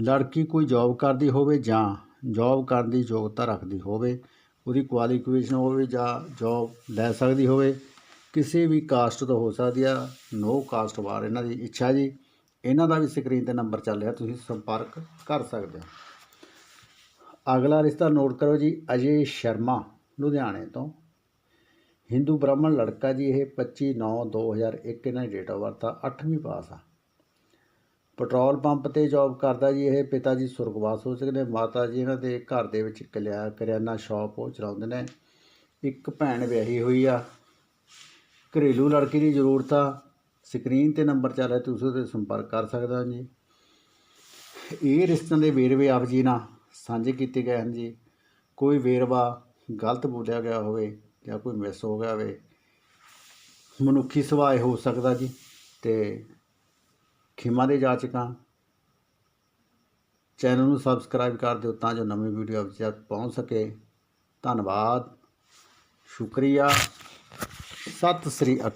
Speaker 1: ਲੜਕੀ ਕੋਈ ਜੌਬ ਕਰਦੀ ਹੋਵੇ ਜਾਂ ਜੌਬ ਕਰਨ ਦੀ ਯੋਗਤਾ ਰੱਖਦੀ ਹੋਵੇ, ਉਹਦੀ ਕੁਆਲੀਫਿਕੇਸ਼ਨ ਹੋਵੇ ਜਾਂ ਜੌਬ ਲੈ ਸਕਦੀ ਹੋਵੇ, ਕਿਸੇ ਵੀ ਕਾਸਟ ਤੋਂ ਹੋ ਸਕਦੀ ਆ ਨੋ ਕਾਸਟ ਵਾਰ ਇਹਨਾਂ ਦੀ ਇੱਛਾ ਜੀ। ਇਹਨਾਂ ਦਾ ਵੀ ਸਕਰੀਨ ਤੇ ਨੰਬਰ ਚੱਲ ਰਿਹਾ, ਤੁਸੀਂ ਸੰਪਰਕ ਕਰ ਸਕਦੇ ਹੋ। ਅਗਲਾ ਰਿਸ਼ਤਾ ਨੋਟ ਕਰੋ ਜੀ, ਅਜੇ ਸ਼ਰਮਾ, ਲੁਧਿਆਣੇ ਤੋਂ। ਹਿੰਦੂ ਬ੍ਰਾਹਮਣ ਲੜਕਾ ਜੀ, ਇਹ 25 9 2001 ਇਹਨਾਂ ਦੀ ਡੇਟ ਆਫ ਬਰਥ ਆ 8ਵੀਂ ਪਾਸ ਆ। ਪੈਟਰੋਲ ਪੰਪ ਤੇ ਜੌਬ ਕਰਦਾ ਜੀ, ਇਹ ਪਿਤਾ ਜੀ ਸੁਰਗਵਾਸ ਹੋ ਸਕਦੇ ਮਾਤਾ ਜੀ ਇਹਨਾਂ ਦੇ ਘਰ ਦੇ ਵਿੱਚ ਕਲਿਆ, ਕਰਿਆਨਾ ਸ਼ਾਪ ਉਹ ਚਲਾਉਂਦੇ ਨੇ। ਇੱਕ ਭੈਣ ਵਿਆਹੀ ਹੋਈ ਆ। ਘਰੇਲੂ ਲੜਕੀ ਦੀ ਜ਼ਰੂਰਤ ਆ। ਸਕਰੀਨ ਤੇ ਨੰਬਰ ਚੱਲ ਰਿਹਾ, ਤੁਸੀਂ ਉਹਦੇ ਸੰਪਰਕ ਕਰ ਸਕਦੇ ਹੋ ਜੀ। ਇਹ ਰਿਸ਼ਤਿਆਂ ਦੇ ਵੇਰਵੇ ਆਪ ਜੀ ਨਾਲ ਸਾਂਝੇ ਕੀਤੇ ਗਏ ਹਨ ਜੀ। ਕੋਈ ਵੇਰਵਾ ਗਲਤ ਬੋਲਿਆ ਗਿਆ ਹੋਵੇ ਜਾਂ ਕੋਈ ਮਿਸ ਹੋ ਗਿਆ ਹੋਵੇ, ਮਨੁੱਖੀ ਸੁਭਾਅ ਹੋ ਸਕਦਾ ਜੀ। ਤੇ ਖਿਮਾ ਦੇ ਜਾਚਕਾਂ ਚੈਨਲ ਨੂੰ ਸਬਸਕ੍ਰਾਈਬ ਕਰ ਦਿਓ ਤਾਂ ਜੋ ਨਵੀਂ ਵੀਡੀਓ ਆਪ ਤੱਕ ਪਹੁੰਚ ਸਕੇ। ਧੰਨਵਾਦ। ਸ਼ੁਕਰੀਆ। ਸਤਿ ਸ੍ਰੀ ਅਕਾਲ।